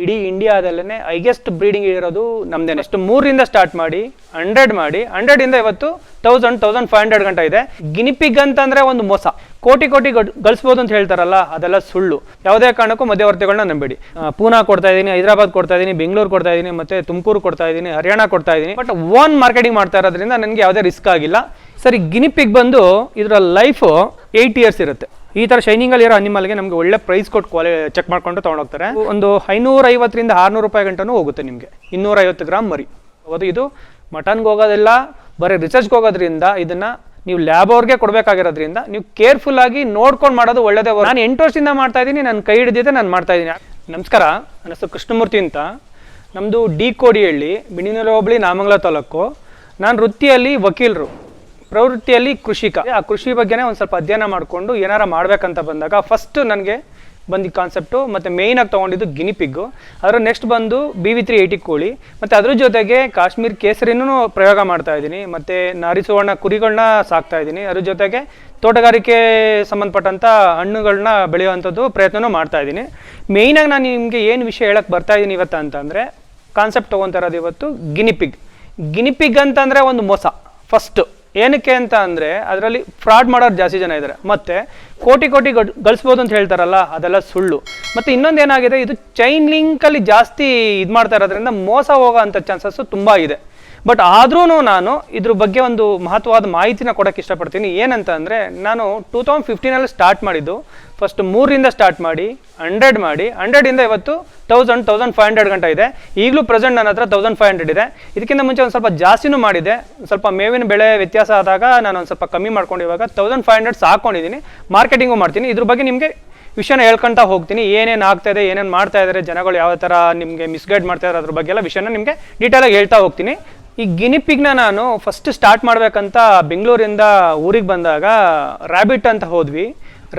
ಇಡೀ ಇಂಡಿಯಾದಲ್ಲೇ ಹೈಗೆಸ್ಟ್ ಬ್ರೀಡಿಂಗ್ ಇರೋದು ನಮ್ದೇ ಅಷ್ಟು ಮೂರರಿಂದ ಸ್ಟಾರ್ಟ್ ಮಾಡಿ ಹಂಡ್ರೆಡ್ ಮಾಡಿ ಹಂಡ್ರೆಡ್ ಇಂದ ಇವತ್ತು ತೌಸಂಡ್ ತೌಸಂಡ್ ಫೈವ್ ಹಂಡ್ರೆಡ್ ಗಂಟ ಇದೆ. ಗಿನಿಪಿಗ್ ಅಂತಂದ್ರೆ ಒಂದು ಮೋಸ. ಕೋಟಿ ಕೋಟಿ ಗಳಿಸ್ಬೋದು ಅಂತ ಹೇಳ್ತಾರಲ್ಲ ಅದೆಲ್ಲ ಸುಳ್ಳು. ಯಾವುದೇ ಕಾರಣಕ್ಕೂ ಮಧ್ಯವರ್ತಿಗಳನ್ನ ನಂಬಿಡಿ. ಪೂನಾ ಕೊಡ್ತಾ ಇದ್ದೀನಿ ಹೈದರಾಬಾದ್ ಕೊಡ್ತಾ ಇದ್ದೀನಿ ಬೆಂಗಳೂರು ಕೊಡ್ತಾ ಇದ್ದೀನಿ ಮತ್ತೆ ತುಮಕೂರು ಕೊಡ್ತಾ ಇದ್ದೀನಿ ಹರಿಯಾಣ ಕೊಡ್ತಾ ಇದ್ದೀನಿ. ಬಟ್ ಓನ್ ಮಾರ್ಕೆಟಿಂಗ್ ಮಾಡ್ತಾ ಇರೋದ್ರಿಂದ ನನಗೆ ಯಾವುದೇ ರಿಸ್ಕ್ ಆಗಿಲ್ಲ. ಸರಿ ಗಿನಿಪಿಗ್ ಬಂದು ಇದರ ಲೈಫು ಏಯ್ಟ್ ಇಯರ್ಸ್ ಇರುತ್ತೆ. ಈ ಅಲ್ಲಿ ಇರೋ ಅನಿಮಲ್ಗೆ ನಮಗೆ ಒಳ್ಳೆ ಪ್ರೈಸ್ ಕೊಟ್ಟು ಕ್ವಾಲಿ ಚೆಕ್ ಮಾಡ್ಕೊಂಡು ತಗೊಂಡೋಗ್ತಾರೆ. ಒಂದು ಐನೂರ ಐವತ್ತರಿಂದ ಆರ್ನೂರು ರೂಪಾಯಿ ಗಂಟನೂ ಹೋಗುತ್ತೆ ನಿಮಗೆ. ಇನ್ನೂರ ಐವತ್ತು ಗ್ರಾಮ್ ಮರಿ. ಅದು ಇದು ಮಟನ್ಗೆ ಹೋಗೋದೆಲ್ಲ, ಬರೀ ರಿಸರ್ಚ್ಗೆ ಹೋಗೋದ್ರಿಂದ, ಇದನ್ನ ನೀವು ಲ್ಯಾಬ್ ಅವ್ರಿಗೆ ಕೊಡಬೇಕಾಗಿರೋದ್ರಿಂದ, ನೀವು ಕೇರ್ಫುಲ್ ಆಗಿ ನೋಡ್ಕೊಂಡು ಮಾಡೋದು ಒಳ್ಳೇದೇ ನಾನು ಎಂಟು ವರ್ಷದಿಂದ ಮಾಡ್ತಾ ಇದ್ದೀನಿ ನನ್ನ ಕೈ ಹಿಡಿದಿದ್ದೆ ನಾನು ಮಾಡ್ತಾ ಇದ್ದೀನಿ. ನಮಸ್ಕಾರ, ನನ್ನ ಕೃಷ್ಣಮೂರ್ತಿ ಅಂತ. ನಮ್ಮದು ಡಿ ಕೋಡಿಹಳ್ಳಿ, ಬಿಣಿನೂರ ಹೋಬಳಿ ನಾಮಂಗಲ ತಾಲೂಕು. ನಾನು ವೃತ್ತಿಯಲ್ಲಿ ವಕೀಲರು. ಪ್ರವೃತ್ತಿಯಲ್ಲಿ ಕೃಷಿಕ. ಆ ಕೃಷಿ ಬಗ್ಗೆನೇ ಒಂದು ಸ್ವಲ್ಪ ಅಧ್ಯಯನ ಮಾಡಿಕೊಂಡು ಏನಾರ ಮಾಡ್ಬೇಕಂತ ಬಂದಾಗ ಫಸ್ಟ್ ನನಗೆ ಬಂದಿದ್ದ ಕಾನ್ಸೆಪ್ಟು ಮತ್ತು ಮೇಯ್ನಾಗಿ ತೊಗೊಂಡಿದ್ದು ಗಿನಿಪಿಗ್ಗು ಅದರ ನೆಕ್ಸ್ಟ್ ಬಂದು ಬಿ ವಿ ತ್ರೀ ಏಯ್ಟಿ ಕೋಳಿ. ಮತ್ತು ಅದ್ರ ಜೊತೆಗೆ ಕಾಶ್ಮೀರ್ ಕೇಸರಿನೂ ಪ್ರಯೋಗ ಮಾಡ್ತಾ ಇದ್ದೀನಿ. ಮತ್ತು ನಾರಿಸುವರ್ಣ ಕುರಿಗಳನ್ನ ಸಾಕ್ತಾ ಇದ್ದೀನಿ. ಅದ್ರ ಜೊತೆಗೆ ತೋಟಗಾರಿಕೆ ಸಂಬಂಧಪಟ್ಟಂಥ ಹಣ್ಣುಗಳನ್ನ ಬೆಳೆಯುವಂಥದ್ದು ಪ್ರಯತ್ನನೂ ಮಾಡ್ತಾ ಇದ್ದೀನಿ. ಮೇಯ್ನಾಗಿ ನಾನು ನಿಮಗೆ ಏನು ವಿಷಯ ಹೇಳಕ್ಕೆ ಬರ್ತಾ ಇದ್ದೀನಿ ಇವತ್ತು ಅಂತಂದರೆ ಕಾನ್ಸೆಪ್ಟ್ ತೊಗೊತಾ ಇರೋದು ಇವತ್ತು ಗಿನಿಪಿಗ್ ಗಿನಿಪಿಗ್ ಅಂತಂದರೆ ಒಂದು ಮೋಸ ಫಸ್ಟು ಏನಕ್ಕೆ ಅಂತ ಅಂದರೆ ಅದರಲ್ಲಿ ಫ್ರಾಡ್ ಮಾಡೋರು ಜಾಸ್ತಿ ಜನ ಇದ್ದಾರೆ ಮತ್ತು ಕೋಟಿ ಕೋಟಿ ಗಳಿಸ್ಬೋದು ಅಂತ ಹೇಳ್ತಾರಲ್ಲ, ಅದೆಲ್ಲ ಸುಳ್ಳು. ಮತ್ತು ಇನ್ನೊಂದು ಏನಾಗಿದೆ, ಇದು ಚೈನ್ ಲಿಂಕಲ್ಲಿ ಜಾಸ್ತಿ ಇದು ಮಾಡ್ತಾ ಇರೋದ್ರಿಂದ ಮೋಸ ಹೋಗೋ ಅಂಥ ಚಾನ್ಸಸ್ಸು ತುಂಬ ಇದೆ. ಬಟ್ ಆದ್ರೂ ನಾನು ಇದ್ರ ಬಗ್ಗೆ ಒಂದು ಮಹತ್ವವಾದ ಮಾಹಿತಿನ ಕೊಡೋಕ್ಕೆ ಇಷ್ಟಪಡ್ತೀನಿ. ಏನಂತ ಅಂದರೆ ನಾನು ಟೂ ತೌಸಂಡ್ ಫಿಫ್ಟೀನಲ್ಲಿ ಸ್ಟಾರ್ಟ್ ಮಾಡಿದ್ದು. ಫಸ್ಟ್ ಮೂರರಿಂದ ಸ್ಟಾರ್ಟ್ ಮಾಡಿ ಹಂಡ್ರೆಡ್ ಮಾಡಿ ಹಂಡ್ರೆಡಿಂದ ಇವತ್ತು ತೌಸಂಡ್ ತೌಸಂಡ್ ಫೈವ್ ಹಂಡ್ರೆಡ್ ಗಂಟ ಇದೆ. ಈಗಲೂ ಪ್ರೆಸೆಂಟ್ ನನ್ನ ಹತ್ರ ತೌಸಂಡ್ ಫೈವ್ ಹಂಡ್ರೆಡ್ ಇದೆ. ಇದಕ್ಕಿಂತ ಮುಂಚೆ ಒಂದು ಸ್ವಲ್ಪ ಜಾಸ್ತಿನೂ ಮಾಡಿದೆ. ಸ್ವಲ್ಪ ಮೇವಿನ ಬೆಳೆ ವ್ಯತ್ಯಾಸ ಆದಾಗ ನಾನು ಒಂದು ಸ್ವಲ್ಪ ಕಮ್ಮಿ ಮಾಡ್ಕೊಂಡು ಇವಾಗ ತೌಸಂಡ್ ಫೈವ್ ಹಂಡ್ರೆಡ್ ಸಾಕೊಂಡಿದ್ದೀನಿ. ಮಾರ್ಕೆಟಿಂಗು ಮಾಡ್ತೀನಿ. ಇದ್ರ ಬಗ್ಗೆ ನಿಮಗೆ ವಿಷಯನ ಹೇಳ್ಕೊಂತ ಹೋಗ್ತೀನಿ. ಏನೇನು ಆಗ್ತಾ ಇದೆ ಏನೇನು ಮಾಡ್ತಾ ಇದ್ದಾರೆ ಜನಗಳು ಯಾವ ಥರ ನಿಮಗೆ ಮಿಸ್ಗೈಡ್ ಮಾಡ್ತಾ ಇದ್ದಾರೆ ಅದ್ರ ಬಗ್ಗೆ ಎಲ್ಲ ವಿಷಯನ ನಿಮಗೆ ಡೀಟೇಲಾಗಿ ಹೇಳ್ತಾ ಹೋಗ್ತೀನಿ. ಈ ಗಿನಿಪಿಗ್ನ ನಾನು ಫಸ್ಟ್ ಸ್ಟಾರ್ಟ್ ಮಾಡಬೇಕಂತ ಬೆಂಗಳೂರಿಂದ ಊರಿಗೆ ಬಂದಾಗ ರ್ಯಾಬಿಟ್ ಅಂತ ಹೋದ್ವಿ.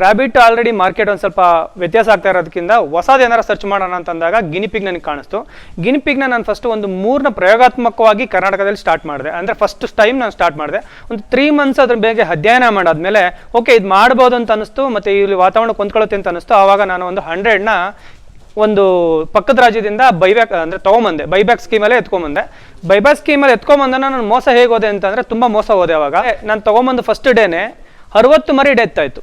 ರ್ಯಾಬಿಟ್ ಆಲ್ರೆಡಿ ಮಾರ್ಕೆಟ್ ಒಂದು ಸ್ವಲ್ಪ ವ್ಯತ್ಯಾಸ ಆಗ್ತಾ ಇರೋದಕ್ಕಿಂತ ಹೊಸದು ಏನಾರ ಸರ್ಚ್ ಮಾಡೋಣ ಅಂತಂದಾಗ ಗಿನಿಪಿಗ್ ನನಗೆ ಕಾಣಿಸ್ತು. ಗಿನಿಪಿಗ್ನ ನಾನು ಫಸ್ಟ್ ಒಂದು ಮೂರನ್ನ ಪ್ರಯೋಗಾತ್ಮಕವಾಗಿ ಕರ್ನಾಟಕದಲ್ಲಿ ಸ್ಟಾರ್ಟ್ ಮಾಡಿದೆ. ಅಂದರೆ ಫಸ್ಟ್ ಟೈಮ್ ನಾನು ಸ್ಟಾರ್ಟ್ ಮಾಡಿದೆ. ಒಂದು ತ್ರೀ ಮಂತ್ಸ್ ಅದ್ರ ಬಗ್ಗೆ ಅಧ್ಯಯನ ಮಾಡಾದ್ಮೇಲೆ ಓಕೆ ಇದು ಮಾಡ್ಬೋದು ಅಂತ ಅನಿಸ್ತು ಮತ್ತು ಇಲ್ಲಿ ವಾತಾವರಣ ಕೊಂದ್ಕೊಳ್ಳುತ್ತೆ ಅಂತ ಅನಿಸ್ತು ಆವಾಗ ನಾನು ಒಂದು ಹಂಡ್ರೆಡ್ನ ಒಂದು ಪಕ್ಕದ ರಾಜ್ಯದಿಂದ ಬೈಬ್ಯಾಕ್ ಅಂದರೆ ತೊಗೊಂಬಂದೆ. ಬೈಬ್ಯಾಕ್ ಸ್ಕೀಮಲ್ಲೇ ಎತ್ಕೊಂಬಂದೆ. ಬೈಬ್ಯಾಕ್ ಸ್ಕೀಮಲ್ಲಿ ಎತ್ಕೊಂಬಂದ ನಾನು ಮೋಸ ಹೇಗೆ ಹೋದೆ ಅಂತಂದರೆ ತುಂಬ ಮೋಸ ಹೋದೆ ಅವಾಗ. ನಾನು ತೊಗೊಂಬಂದು ಫಸ್ಟ್ ಡೇನೆ ಅರವತ್ತು ಮರಿ ಡೆತ್ ಆಯಿತು.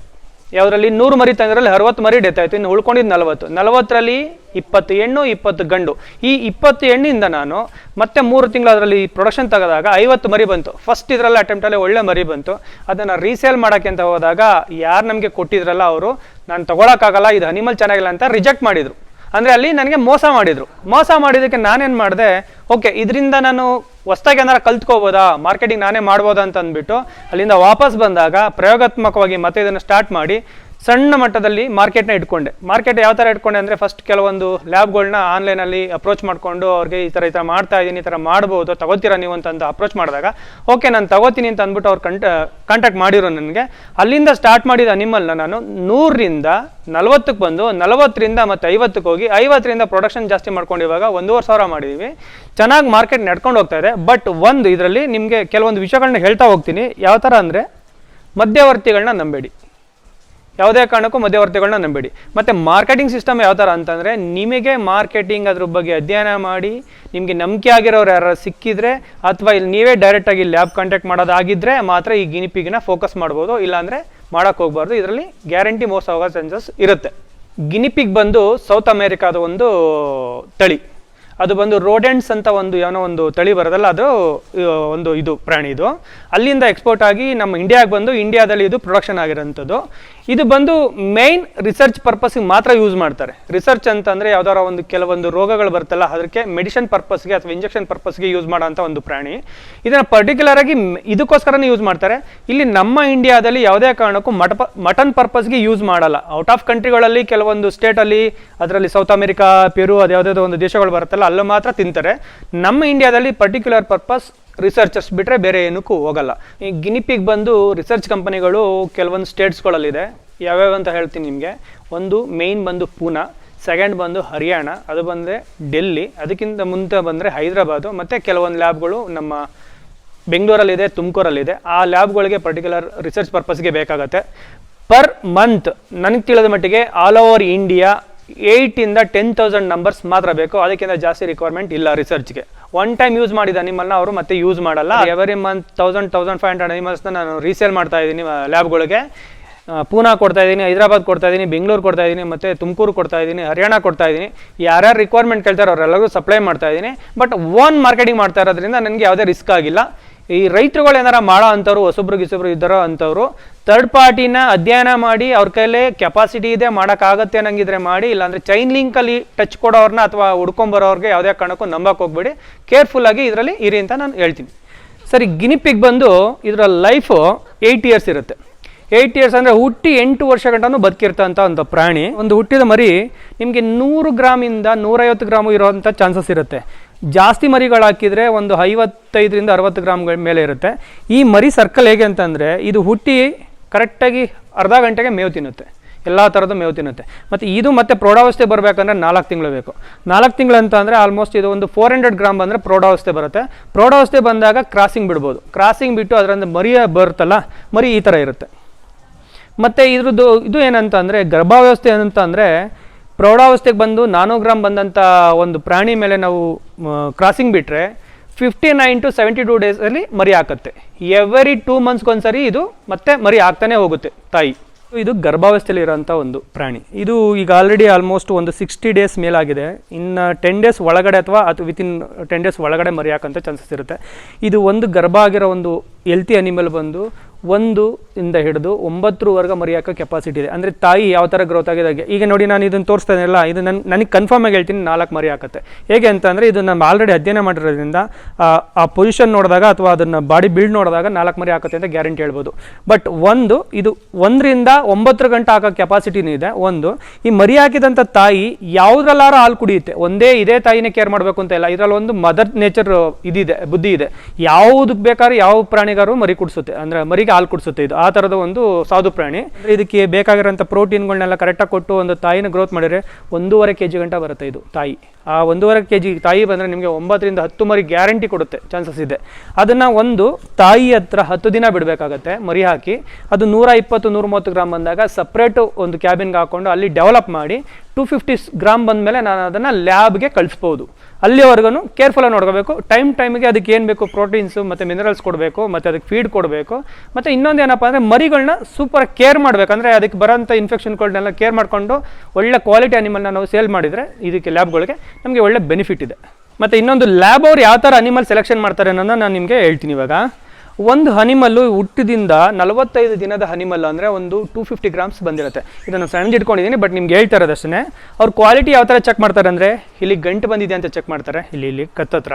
ಯಾವುದರಲ್ಲಿ? ನೂರು ಮರಿ ತಂದ್ರಲ್ಲಿ ಅರವತ್ತು ಮರಿ ಡೆತ್ ಆಯಿತು. ಇನ್ನು ಉಳ್ಕೊಂಡಿದ್ದು ನಲವತ್ತು. ನಲವತ್ತರಲ್ಲಿ ಇಪ್ಪತ್ತು ಹೆಣ್ಣು, ಇಪ್ಪತ್ತು ಗಂಡು. ಈ ಇಪ್ಪತ್ತು ಹೆಣ್ಣಿಂದ ನಾನು ಮತ್ತೆ ಮೂರು ತಿಂಗಳು ಅದರಲ್ಲಿ ಪ್ರೊಡಕ್ಷನ್ ತೆಗೆದಾಗ ಐವತ್ತು ಮರಿ ಬಂತು. ಫಸ್ಟ್ ಇದರಲ್ಲಿ ಅಟೆಂಪ್ಟಲ್ಲಿ ಒಳ್ಳೆ ಮರಿ ಬಂತು. ಅದನ್ನು ರೀಸೇಲ್ ಮಾಡೋಕ್ಕೆ ಅಂತ ಹೋದಾಗ ಯಾರು ನಮಗೆ ಕೊಟ್ಟಿದ್ರಲ್ಲ ಅವರು, ನಾನು ತೊಗೊಳಕ್ಕಾಗಲ್ಲ, ಇದು ಅನಿಮಲ್ ಚೆನ್ನಾಗಿಲ್ಲ ಅಂತ ರಿಜೆಕ್ಟ್ ಮಾಡಿದರು. ಅಂದರೆ ಅಲ್ಲಿ ನನಗೆ ಮೋಸ ಮಾಡಿದರು. ಮೋಸ ಮಾಡಿದ್ದಕ್ಕೆ ನಾನೇನು ಮಾಡಿದೆ, ಓಕೆ, ಇದರಿಂದ ನಾನು ಹೊಸ್ದಾಗಿ ಏನಾರು ಕಲ್ತ್ಕೋಬೋದಾ? ಮಾರ್ಕೆಟಿಂಗ್ ನಾನೇ ಮಾಡ್ಬೋದಾ ಅಂತ ಅಂದ್ಬಿಟ್ಟು ಅಲ್ಲಿಂದ ವಾಪಸ್ ಬಂದಾಗ ಪ್ರಯೋಗಾತ್ಮಕವಾಗಿ ಮತ್ತೆ ಇದನ್ನು ಸ್ಟಾರ್ಟ್ ಮಾಡಿ ಸಣ್ಣ ಮಟ್ಟದಲ್ಲಿ ಮಾರ್ಕೆಟ್ನ ಇಟ್ಕೊಂಡೆ. ಮಾರ್ಕೆಟ್ ಯಾವ ಥರ ಇಟ್ಕೊಂಡೆ ಅಂದರೆ ಫಸ್ಟ್ ಕೆಲವೊಂದು ಲ್ಯಾಬ್ಗಳನ್ನ ಆನ್ಲೈನಲ್ಲಿ ಅಪ್ರೋಚ್ ಮಾಡಿಕೊಂಡು ಅವ್ರಿಗೆ ಈ ಥರ ಈ ಥರ ಮಾಡ್ತಾ ಇದ್ದೀನಿ ಈ ಥರ ಮಾಡ್ಬೋದು, ತಗೋತೀರಾ ನೀವು ಅಂತಂದು ಅಪ್ರೋಚ್ ಮಾಡಿದಾಗ ಓಕೆ ನಾನು ತಗೋತೀನಿ ಅಂತ ಅಂದ್ಬಿಟ್ಟು ಅವ್ರು ಕಂಟ ಕಾಂಟ್ಯಾಕ್ಟ್ ಮಾಡಿರೋ ನನಗೆ. ಅಲ್ಲಿಂದ ಸ್ಟಾರ್ಟ್ ಮಾಡಿದ ಅನಿಮಲ್ನ ನಾನು ನೂರರಿಂದ ನಲವತ್ತಕ್ಕೆ ಬಂದು ನಲವತ್ತರಿಂದ ಮತ್ತು ಐವತ್ತಕ್ಕೆ ಹೋಗಿ ಐವತ್ತರಿಂದ ಪ್ರೊಡಕ್ಷನ್ ಜಾಸ್ತಿ ಮಾಡ್ಕೊಂಡು ಇವಾಗ ಒಂದೂವರೆ ಸಾವಿರ ಮಾಡಿದ್ದೀವಿ ಚೆನ್ನಾಗಿ ಮಾರ್ಕೆಟ್ ನಡ್ಕೊಂಡು ಹೋಗ್ತಾ ಇದೆ. ಬಟ್ ಒಂದು ಇದರಲ್ಲಿ ನಿಮಗೆ ಕೆಲವೊಂದು ವಿಷಯಗಳನ್ನ ಹೇಳ್ತಾ ಹೋಗ್ತೀನಿ. ಯಾವ ಥರ ಅಂದರೆ ಮಧ್ಯವರ್ತಿಗಳನ್ನ ನಂಬೇಡಿ. ಯಾವುದೇ ಕಾರಣಕ್ಕೂ ಮಧ್ಯವರ್ತಿಗಳನ್ನ ನಂಬೇಡಿ. ಮತ್ತು ಮಾರ್ಕೆಟಿಂಗ್ ಸಿಸ್ಟಮ್ ಯಾವ ಥರ ಅಂತಂದರೆ ನಿಮಗೆ ಮಾರ್ಕೆಟಿಂಗ್ ಅದ್ರ ಬಗ್ಗೆ ಅಧ್ಯಯನ ಮಾಡಿ, ನಿಮಗೆ ನಂಬಿಕೆ ಆಗಿರೋರು ಯಾರು ಸಿಕ್ಕಿದ್ರೆ ಅಥವಾ ಇಲ್ಲಿ ನೀವೇ ಡೈರೆಕ್ಟಾಗಿ ಲ್ಯಾಬ್ ಕಾಂಟ್ಯಾಕ್ಟ್ ಮಾಡೋದಾಗಿದ್ದರೆ ಮಾತ್ರ ಈ ಗಿನಿಪಿಗಿನ ಫೋಕಸ್ ಮಾಡ್ಬೋದು, ಇಲ್ಲಾಂದರೆ ಮಾಡೋಕ್ಕೆ ಹೋಗ್ಬಾರ್ದು. ಇದರಲ್ಲಿ ಗ್ಯಾರಂಟಿ ಮೋಸ ಹೋಗೋ ಚಾನ್ಸಸ್ ಇರುತ್ತೆ. ಗಿನಿಪಿಗ್ ಬಂದು ಸೌತ್ ಅಮೇರಿಕಾದ ಒಂದು ತಳಿ. ಅದು ಬಂದು ರೋಡೆಂಟ್ಸ್ ಅಂತ ಒಂದು ಏನೋ ಒಂದು ತಳಿ ಬರೋದಲ್ಲ ಅದು ಒಂದು ಇದು ಪ್ರಾಣಿ ಇದು. ಅಲ್ಲಿಂದ ಎಕ್ಸ್ಪೋರ್ಟ್ ಆಗಿ ನಮ್ಮ ಇಂಡಿಯಾಗೆ ಬಂದು ಇಂಡಿಯಾದಲ್ಲಿ ಇದು ಪ್ರೊಡಕ್ಷನ್ ಆಗಿರೋಂಥದ್ದು. ಇದು ಬಂದು ಮೇನ್ ರಿಸರ್ಚ್ ಪರ್ಪಸ್ಗೆ ಮಾತ್ರ ಯೂಸ್ ಮಾಡ್ತಾರೆ. ರಿಸರ್ಚ್ ಅಂತಂದರೆ ಯಾವ್ದಾರ ಒಂದು ಕೆಲವೊಂದು ರೋಗಗಳು ಬರುತ್ತಲ್ಲ, ಅದಕ್ಕೆ ಮೆಡಿಷನ್ ಪರ್ಪಸ್ಗೆ ಅಥವಾ ಇಂಜೆಕ್ಷನ್ ಪರ್ಪಸ್ಗೆ ಯೂಸ್ ಮಾಡೋಂಥ ಒಂದು ಪ್ರಾಣಿ. ಇದನ್ನು ಪರ್ಟಿಕ್ಯುಲರ್ ಆಗಿ ಇದಕ್ಕೋಸ್ಕರನೇ ಯೂಸ್ ಮಾಡ್ತಾರೆ. ಇಲ್ಲಿ ನಮ್ಮ ಇಂಡಿಯಾದಲ್ಲಿ ಯಾವುದೇ ಕಾರಣಕ್ಕೂ ಮಟ ಮಟನ್ ಪರ್ಪಸ್ಗೆ ಯೂಸ್ ಮಾಡಲ್ಲ. ಔಟ್ ಆಫ್ ಕಂಟ್ರಿಗಳಲ್ಲಿ ಕೆಲವೊಂದು ಸ್ಟೇಟಲ್ಲಿ ಅದರಲ್ಲಿ ಸೌತ್ ಅಮೆರಿಕಾ ಪೆರು ಅದು ಯಾವುದಾದ್ರು ಒಂದು ದೇಶಗಳು ಬರುತ್ತಲ್ಲ, ಅಲ್ಲೂ ಮಾತ್ರ ತಿಂತಾರೆ. ನಮ್ಮ ಇಂಡಿಯಾದಲ್ಲಿ ಪರ್ಟಿಕ್ಯುಲರ್ ಪರ್ಪಸ್ ರಿಸರ್ಚರ್ಸ್ ಬಿಟ್ಟರೆ ಬೇರೆ ಏನಕ್ಕೂ ಹೋಗಲ್ಲ. ಈ ಗಿನಿಪಿಗೆ ಬಂದು ರಿಸರ್ಚ್ ಕಂಪನಿಗಳು ಕೆಲವೊಂದು ಸ್ಟೇಟ್ಸ್ಗಳಲ್ಲಿದೆ ಯಾವ್ಯಾವ ಅಂತ ಹೇಳ್ತೀನಿ ನಿಮಗೆ. ಒಂದು ಮೇಯ್ನ್ ಬಂದು ಪೂನಾ ಸೆಕೆಂಡ್ ಬಂದು ಹರಿಯಾಣ, ಅದು ಬಂದರೆ ಡೆಲ್ಲಿ, ಅದಕ್ಕಿಂತ ಮುಂದೆ ಬಂದರೆ ಹೈದರಾಬಾದು, ಮತ್ತು ಕೆಲವೊಂದು ಲ್ಯಾಬ್ಗಳು ನಮ್ಮ ಬೆಂಗಳೂರಲ್ಲಿದೆ, ತುಮಕೂರಲ್ಲಿದೆ. ಆ ಲ್ಯಾಬ್ಗಳಿಗೆ ಪರ್ಟಿಕ್ಯುಲರ್ ರಿಸರ್ಚ್ ಪರ್ಪಸ್ಗೆ ಬೇಕಾಗತ್ತೆ. ಪರ್ ಮಂತ್ ನನಗೆ ತಿಳಿದ ಮಟ್ಟಿಗೆ ಆಲ್ ಓವರ್ ಇಂಡಿಯಾ ಏಯ್ಟಿಂದ ಟೆನ್ ತೌಸಂಡ್ ನಂಬರ್ಸ್ ಮಾತ್ರ ಬೇಕು. ಅದಕ್ಕಿಂತ ಜಾಸ್ತಿ ರಿಕ್ವೈರ್ಮೆಂಟ್ ಇಲ್ಲ ರಿಸರ್ಚ್ಗೆ ಒನ್ ಟೈಮ್ ಯೂಸ್ ಮಾಡಿದ ನಿಮ್ಮನ್ನ ಅವರು ಮತ್ತೆ ಯೂಸ್ ಮಾಡಲ್ಲ. Every month thousand thousand five hundred ಅನಿಮಲ್ಸ್ನ ನಾನು ರೀಸೇಲ್ ಮಾಡ್ತಾ ಇದ್ದೀನಿ ಲ್ಯಾಬ್ಗಳಿಗೆ ಪೂನಾ ಕೊಡ್ತಾ ಇದ್ದೀನಿ, ಹೈದರಾಬಾದ್ ಕೊಡ್ತಾ ಇದ್ದೀನಿ, ಬೆಂಗಳೂರು ಕೊಡ್ತಾ ಇದ್ದೀನಿ, ಮತ್ತು ತುಮಕೂರು ಕೊಡ್ತಾ ಇದ್ದೀನಿ, ಹರಿಯಾಣ ಕೊಡ್ತಾ ಇದ್ದೀನಿ. ಯಾರ್ಯಾರು ರಿಕ್ವೈರ್ಮೆಂಟ್ ಕೇಳ್ತಾರೆ ಅವರೆಲ್ಲರೂ ಸಪ್ಲೈ ಮಾಡ್ತಾ ಇದ್ದೀನಿ. ಬಟ್ ಓನ್ ಮಾರ್ಕೆಟಿಂಗ್ ಮಾಡ್ತಾ ಇರೋದ್ರಿಂದ ನನಗೆ ಯಾವುದೇ ರಿಸ್ಕ್ ಆಗಿಲ್ಲ. ಈ ರೈತರುಗಳು ಏನಾರ ಮಾಡೋ ಅಂಥವ್ರು ಹೊಸಬ್ರು, ಗಿಸೊಬ್ರು ಇದ್ದಾರೋ ಅಂಥವ್ರು ಥರ್ಡ್ ಪಾರ್ಟಿನ ಅಧ್ಯಯನ ಮಾಡಿ ಅವ್ರ ಕೈಲೇ ಕೆಪಾಸಿಟಿ ಇದೆ ಮಾಡೋಕ್ಕಾಗತ್ತೆ ಅನ್ನಂಗಿದ್ರೆ ಮಾಡಿ, ಇಲ್ಲಾಂದ್ರೆ ಚೈನ್ ಲಿಂಕಲ್ಲಿ ಟಚ್ ಕೊಡೋರ್ನ ಅಥವಾ ಹುಡ್ಕೊಂಬರೋರ್ಗೆ ಯಾವುದೇ ಕಾರಣಕ್ಕೂ ನಂಬಕ್ಕೆ ಹೋಗ್ಬೇಡಿ. ಕೇರ್ಫುಲ್ಲಾಗಿ ಇದರಲ್ಲಿ ಇರಿ ಅಂತ ನಾನು ಹೇಳ್ತೀನಿ. ಸರಿ, ಗಿನಿಪಿಗ್ ಬಂದು ಇದರ ಲೈಫು ಏಯ್ಟ್ ಇಯರ್ಸ್ ಇರುತ್ತೆ. ಏಯ್ಟ್ ಇಯರ್ಸ್ ಅಂದರೆ ಹುಟ್ಟಿ ಎಂಟು ವರ್ಷ ಗಂಟನೂ ಬದುಕಿರ್ತಂಥ ಒಂದು ಪ್ರಾಣಿ. ಒಂದು ಹುಟ್ಟಿದ ಮರಿ ನಿಮಗೆ ನೂರು ಗ್ರಾಮಿಂದ ನೂರೈವತ್ತು ಗ್ರಾಮು ಇರೋವಂಥ ಚಾನ್ಸಸ್ ಇರುತ್ತೆ. ಜಾಸ್ತಿ ಮರಿಗಳು ಹಾಕಿದರೆ ಒಂದು ಐವತ್ತೈದರಿಂದ ಅರವತ್ತು ಗ್ರಾಮ್ಗಳ ಮೇಲೆ ಇರುತ್ತೆ. ಈ ಮರಿ ಸರ್ಕಲ್ ಹೇಗೆ ಅಂತಂದರೆ, ಇದು ಹುಟ್ಟಿ ಕರೆಕ್ಟಾಗಿ ಅರ್ಧ ಗಂಟೆಗೆ ಮೇವು ತಿನ್ನುತ್ತೆ. ಎಲ್ಲ ಥರದ ಮೇವು ತಿನ್ನುತ್ತೆ. ಮತ್ತು ಇದು ಮತ್ತೆ ಪ್ರೌಢಾವಸ್ಥೆ ಬರಬೇಕಂದ್ರೆ ನಾಲ್ಕು ತಿಂಗಳು ಬೇಕು. ನಾಲ್ಕು ತಿಂಗಳು ಅಂತ ಅಂದರೆ ಆಲ್ಮೋಸ್ಟ್ ಇದು ಒಂದು ಫೋರ್ ಹಂಡ್ರೆಡ್ ಗ್ರಾಮ್ ಬಂದರೆ ಪ್ರೌಢಾವಸ್ಥೆ ಬರುತ್ತೆ. ಪ್ರೌಢಾವಸ್ಥೆ ಬಂದಾಗ ಕ್ರಾಸಿಂಗ್ ಬಿಡ್ಬೋದು. ಕ್ರಾಸಿಂಗ್ ಬಿಟ್ಟು ಅದರಿಂದ ಮರಿ ಬರುತ್ತಲ್ಲ, ಮರಿ ಈ ಥರ ಇರುತ್ತೆ. ಮತ್ತು ಇದ್ರದ್ದು ಇದು ಏನಂತಂದರೆ ಗರ್ಭಾವಸ್ಥೆ ಏನಂತ ಅಂದರೆ ಪ್ರೌಢಾವಸ್ಥೆಗೆ ಬಂದು ನಾನೋಗ್ರಾಮ್ ಬಂದಂಥ ಒಂದು ಪ್ರಾಣಿ ಮೇಲೆ ನಾವು ಕ್ರಾಸಿಂಗ್ ಬಿಟ್ಟರೆ fifty nine to seventy two ಡೇಸಲ್ಲಿ ಮರಿ ಹಾಕುತ್ತೆ. ಎವ್ರಿ ಟೂ ಮಂತ್ಸ್ಗೊಂದ್ಸರಿ ಇದು ಮತ್ತೆ ಮರಿ ಹಾಕ್ತಾನೆ ಹೋಗುತ್ತೆ ತಾಯಿ. ಇದು ಗರ್ಭಾವಸ್ಥೆಯಲ್ಲಿ ಇರೋಂಥ ಒಂದು ಪ್ರಾಣಿ. ಇದು ಈಗ ಆಲ್ರೆಡಿ ಆಲ್ಮೋಸ್ಟ್ ಒಂದು ಸಿಕ್ಸ್ಟಿ ಡೇಸ್ ಮೇಲಾಗಿದೆ. ಇನ್ನು ಟೆನ್ ಡೇಸ್ ಒಳಗಡೆ ಅಥವಾ ಅದು ವಿತಿನ್ ಟೆನ್ ಡೇಸ್ ಒಳಗಡೆ ಮರಿ ಹಾಕೋಂಥ ಚಾನ್ಸಸ್ ಇರುತ್ತೆ. ಇದು ಒಂದು ಗರ್ಭ ಆಗಿರೋ ಒಂದು ಎಲ್ತಿ ಅನಿಮಲ್ ಬಂದು ಒಂದು ಇಂದ ಹಿಡಿದು ಒಂಬತ್ತರವರೆಗೆ ಮರಿ ಹಾಕೋ ಕೆಪಾಸಿಟಿ ಇದೆ. ಅಂದರೆ ತಾಯಿ ಯಾವ ಥರ ಗ್ರೋತ್ ಆಗಿದಾಗೆ ಈಗ ನೋಡಿ ನಾನು ಇದನ್ನು ತೋರಿಸ್ತೇನೆ ಅಲ್ಲ, ಇದು ನನ್ನ ನನಗೆ ಕನ್ಫರ್ಮ್ ಆಗಿ ಹೇಳ್ತೀನಿ ನಾಲ್ಕು ಮರಿ ಹಾಕತ್ತೆ ಹೇಗೆ ಅಂತಂದರೆ ಇದು ನಮ್ಮ ಆಲ್ರೆಡಿ ಅಧ್ಯಯನ ಮಾಡಿರೋದ್ರಿಂದ, ಆ- ಪೊಸಿಷನ್ ನೋಡಿದಾಗ ಅಥವಾ ಅದನ್ನು ಬಾಡಿ ಬಿಲ್ಡ್ ನೋಡಿದಾಗ ನಾಲ್ಕು ಮರಿ ಹಾಕುತ್ತೆ ಅಂತ ಗ್ಯಾರಂಟಿ ಹೇಳ್ಬೋದು. ಬಟ್ ಒಂದು, ಇದು ಒಂದರಿಂದ ಒಂಬತ್ತರ ಗಂಟೆ ಹಾಕೋ ಕೆಪಾಸಿಟಿನೂ ಇದೆ. ಒಂದು, ಈ ಮರಿ ಹಾಕಿದಂಥ ತಾಯಿ ಯಾವುದ್ರಲ್ಲಾರ ಹಾಲು ಕುಡಿಯುತ್ತೆ? ಒಂದೇ ಇದೇ ತಾಯಿನೇ ಕೇರ್ ಮಾಡಬೇಕು ಅಂತ ಇಲ್ಲ. ಇದರಲ್ಲಿ ಒಂದು ಮದರ್ ನೇಚರ್ ಇದಿದೆ, ಬುದ್ಧಿ ಇದೆ. ಯಾವುದಕ್ಕೆ ಬೇಕಾದ್ರೂ ಯಾವ ಪ್ರಾಣಿಗಾರು ಮರಿ ಕುಡಿಸುತ್ತೆ. ಅಂದರೆ ಮರಿಗೆ ಹಾಲು ಕುಡಿಸುತ್ತೆ ಇದು. ಆ ಥರದ ಒಂದು ಸಾಧು ಪ್ರಾಣಿ. ಇದಕ್ಕೆ ಬೇಕಾಗಿರೋಂಥ ಪ್ರೋಟೀನ್ಗಳನ್ನೆಲ್ಲ ಕರೆಕ್ಟಾಗಿ ಕೊಟ್ಟು ಒಂದು ತಾಯಿನ ಗ್ರೋತ್ ಮಾಡಿದರೆ ಒಂದೂವರೆ ಕೆ ಜಿ ಗಂಟ ಬರುತ್ತೆ ಇದು ತಾಯಿ. ಆ ಒಂದೂವರೆ ಕೆ ಜಿ ತಾಯಿ ಬಂದರೆ ನಿಮಗೆ ಒಂಬತ್ತರಿಂದ ಹತ್ತು ಮರಿ ಗ್ಯಾರಂಟಿ ಕೊಡುತ್ತೆ ಚಾನ್ಸಸ್ ಇದೆ. ಅದನ್ನು ಒಂದು ತಾಯಿ ಹತ್ರ ಹತ್ತು ದಿನ ಬಿಡಬೇಕಾಗತ್ತೆ ಮರಿ ಹಾಕಿ. ಅದು ನೂರ ಇಪ್ಪತ್ತು ನೂರ ಮೂವತ್ತು ಗ್ರಾಮ್ ಬಂದಾಗ ಸಪ್ರೇಟು ಒಂದು ಕ್ಯಾಬಿನ್ಗೆ ಹಾಕ್ಕೊಂಡು ಅಲ್ಲಿ ಡೆವಲಪ್ ಮಾಡಿ ಟೂ ಫಿಫ್ಟಿ ಗ್ರಾಮ್ ಬಂದಮೇಲೆ ನಾನು ಅದನ್ನು ಲ್ಯಾಬ್ಗೆ ಕಳಿಸ್ಬೋದು. ಅಲ್ಲಿವರೆಗೂ ಕೇರ್ಫುಲ್ಲಾಗಿ ನೋಡ್ಕೋಬೇಕು. ಟೈಮ್ ಟೈಮಿಗೆ ಅದಕ್ಕೆ ಏನು ಬೇಕು? ಪ್ರೋಟೀನ್ಸು ಮತ್ತು ಮಿನರಲ್ಸ್ ಕೊಡಬೇಕು, ಮತ್ತು ಅದಕ್ಕೆ ಫೀಡ್ ಕೊಡಬೇಕು, ಮತ್ತು ಇನ್ನೊಂದು ಏನಪ್ಪ ಅಂದರೆ ಮರಿಗಳನ್ನ ಸೂಪರ್ ಕೇರ್ ಮಾಡಬೇಕು. ಅಂದರೆ ಅದಕ್ಕೆ ಬರೋಂಥ ಇನ್ಫೆಕ್ಷನ್ಗಳನ್ನೆಲ್ಲ ಕೇರ್ ಮಾಡಿಕೊಂಡು ಒಳ್ಳೆ ಕ್ವಾಲಿಟಿ ಅನಿಮಲ್ನ ನಾವು ಸೇಲ್ ಮಾಡಿದರೆ ಇದಕ್ಕೆ ಲ್ಯಾಬ್ಗಳಿಗೆ ನಮಗೆ ಒಳ್ಳೆ ಬೆನಿಫಿಟ್ ಇದೆ. ಮತ್ತು ಇನ್ನೊಂದು ಲ್ಯಾಬ್ ಅವ್ರು ಯಾವ ಥರ ಅನಿಮಲ್ ಸೆಲೆಕ್ಷನ್ ಮಾಡ್ತಾರೆ ಅನ್ನೋದನ್ನ ನಾನು ನಿಮಗೆ ಹೇಳ್ತೀನಿ ಇವಾಗ. ಒಂದು ಹನಿಮಲ್ಲು ಹುಟ್ಟಿದಿಂದ ನಲವತ್ತೈದು ದಿನದ ಹನಿಮಲ್ಲು ಅಂದರೆ ಒಂದು ಟೂ ಫಿಫ್ಟಿ ಗ್ರಾಮ್ಸ್ ಬಂದಿರುತ್ತೆ. ಇದನ್ನು ಸಣ್ಣ ಇಟ್ಕೊಂಡಿದ್ದೀನಿ ಬಟ್ ನಿಮ್ಗೆ ಹೇಳ್ತಾ ಇರೋದಷ್ಟೇ ಅವ್ರ ಕ್ವಾಲಿಟಿ ಯಾವ ಥರ ಚೆಕ್ ಮಾಡ್ತಾರೆ ಅಂದರೆ, ಇಲ್ಲಿ ಗಂಟು ಬಂದಿದೆ ಅಂತ ಚೆಕ್ ಮಾಡ್ತಾರೆ, ಇಲ್ಲಿ ಇಲ್ಲಿ ಕತ್ತತ್ರ.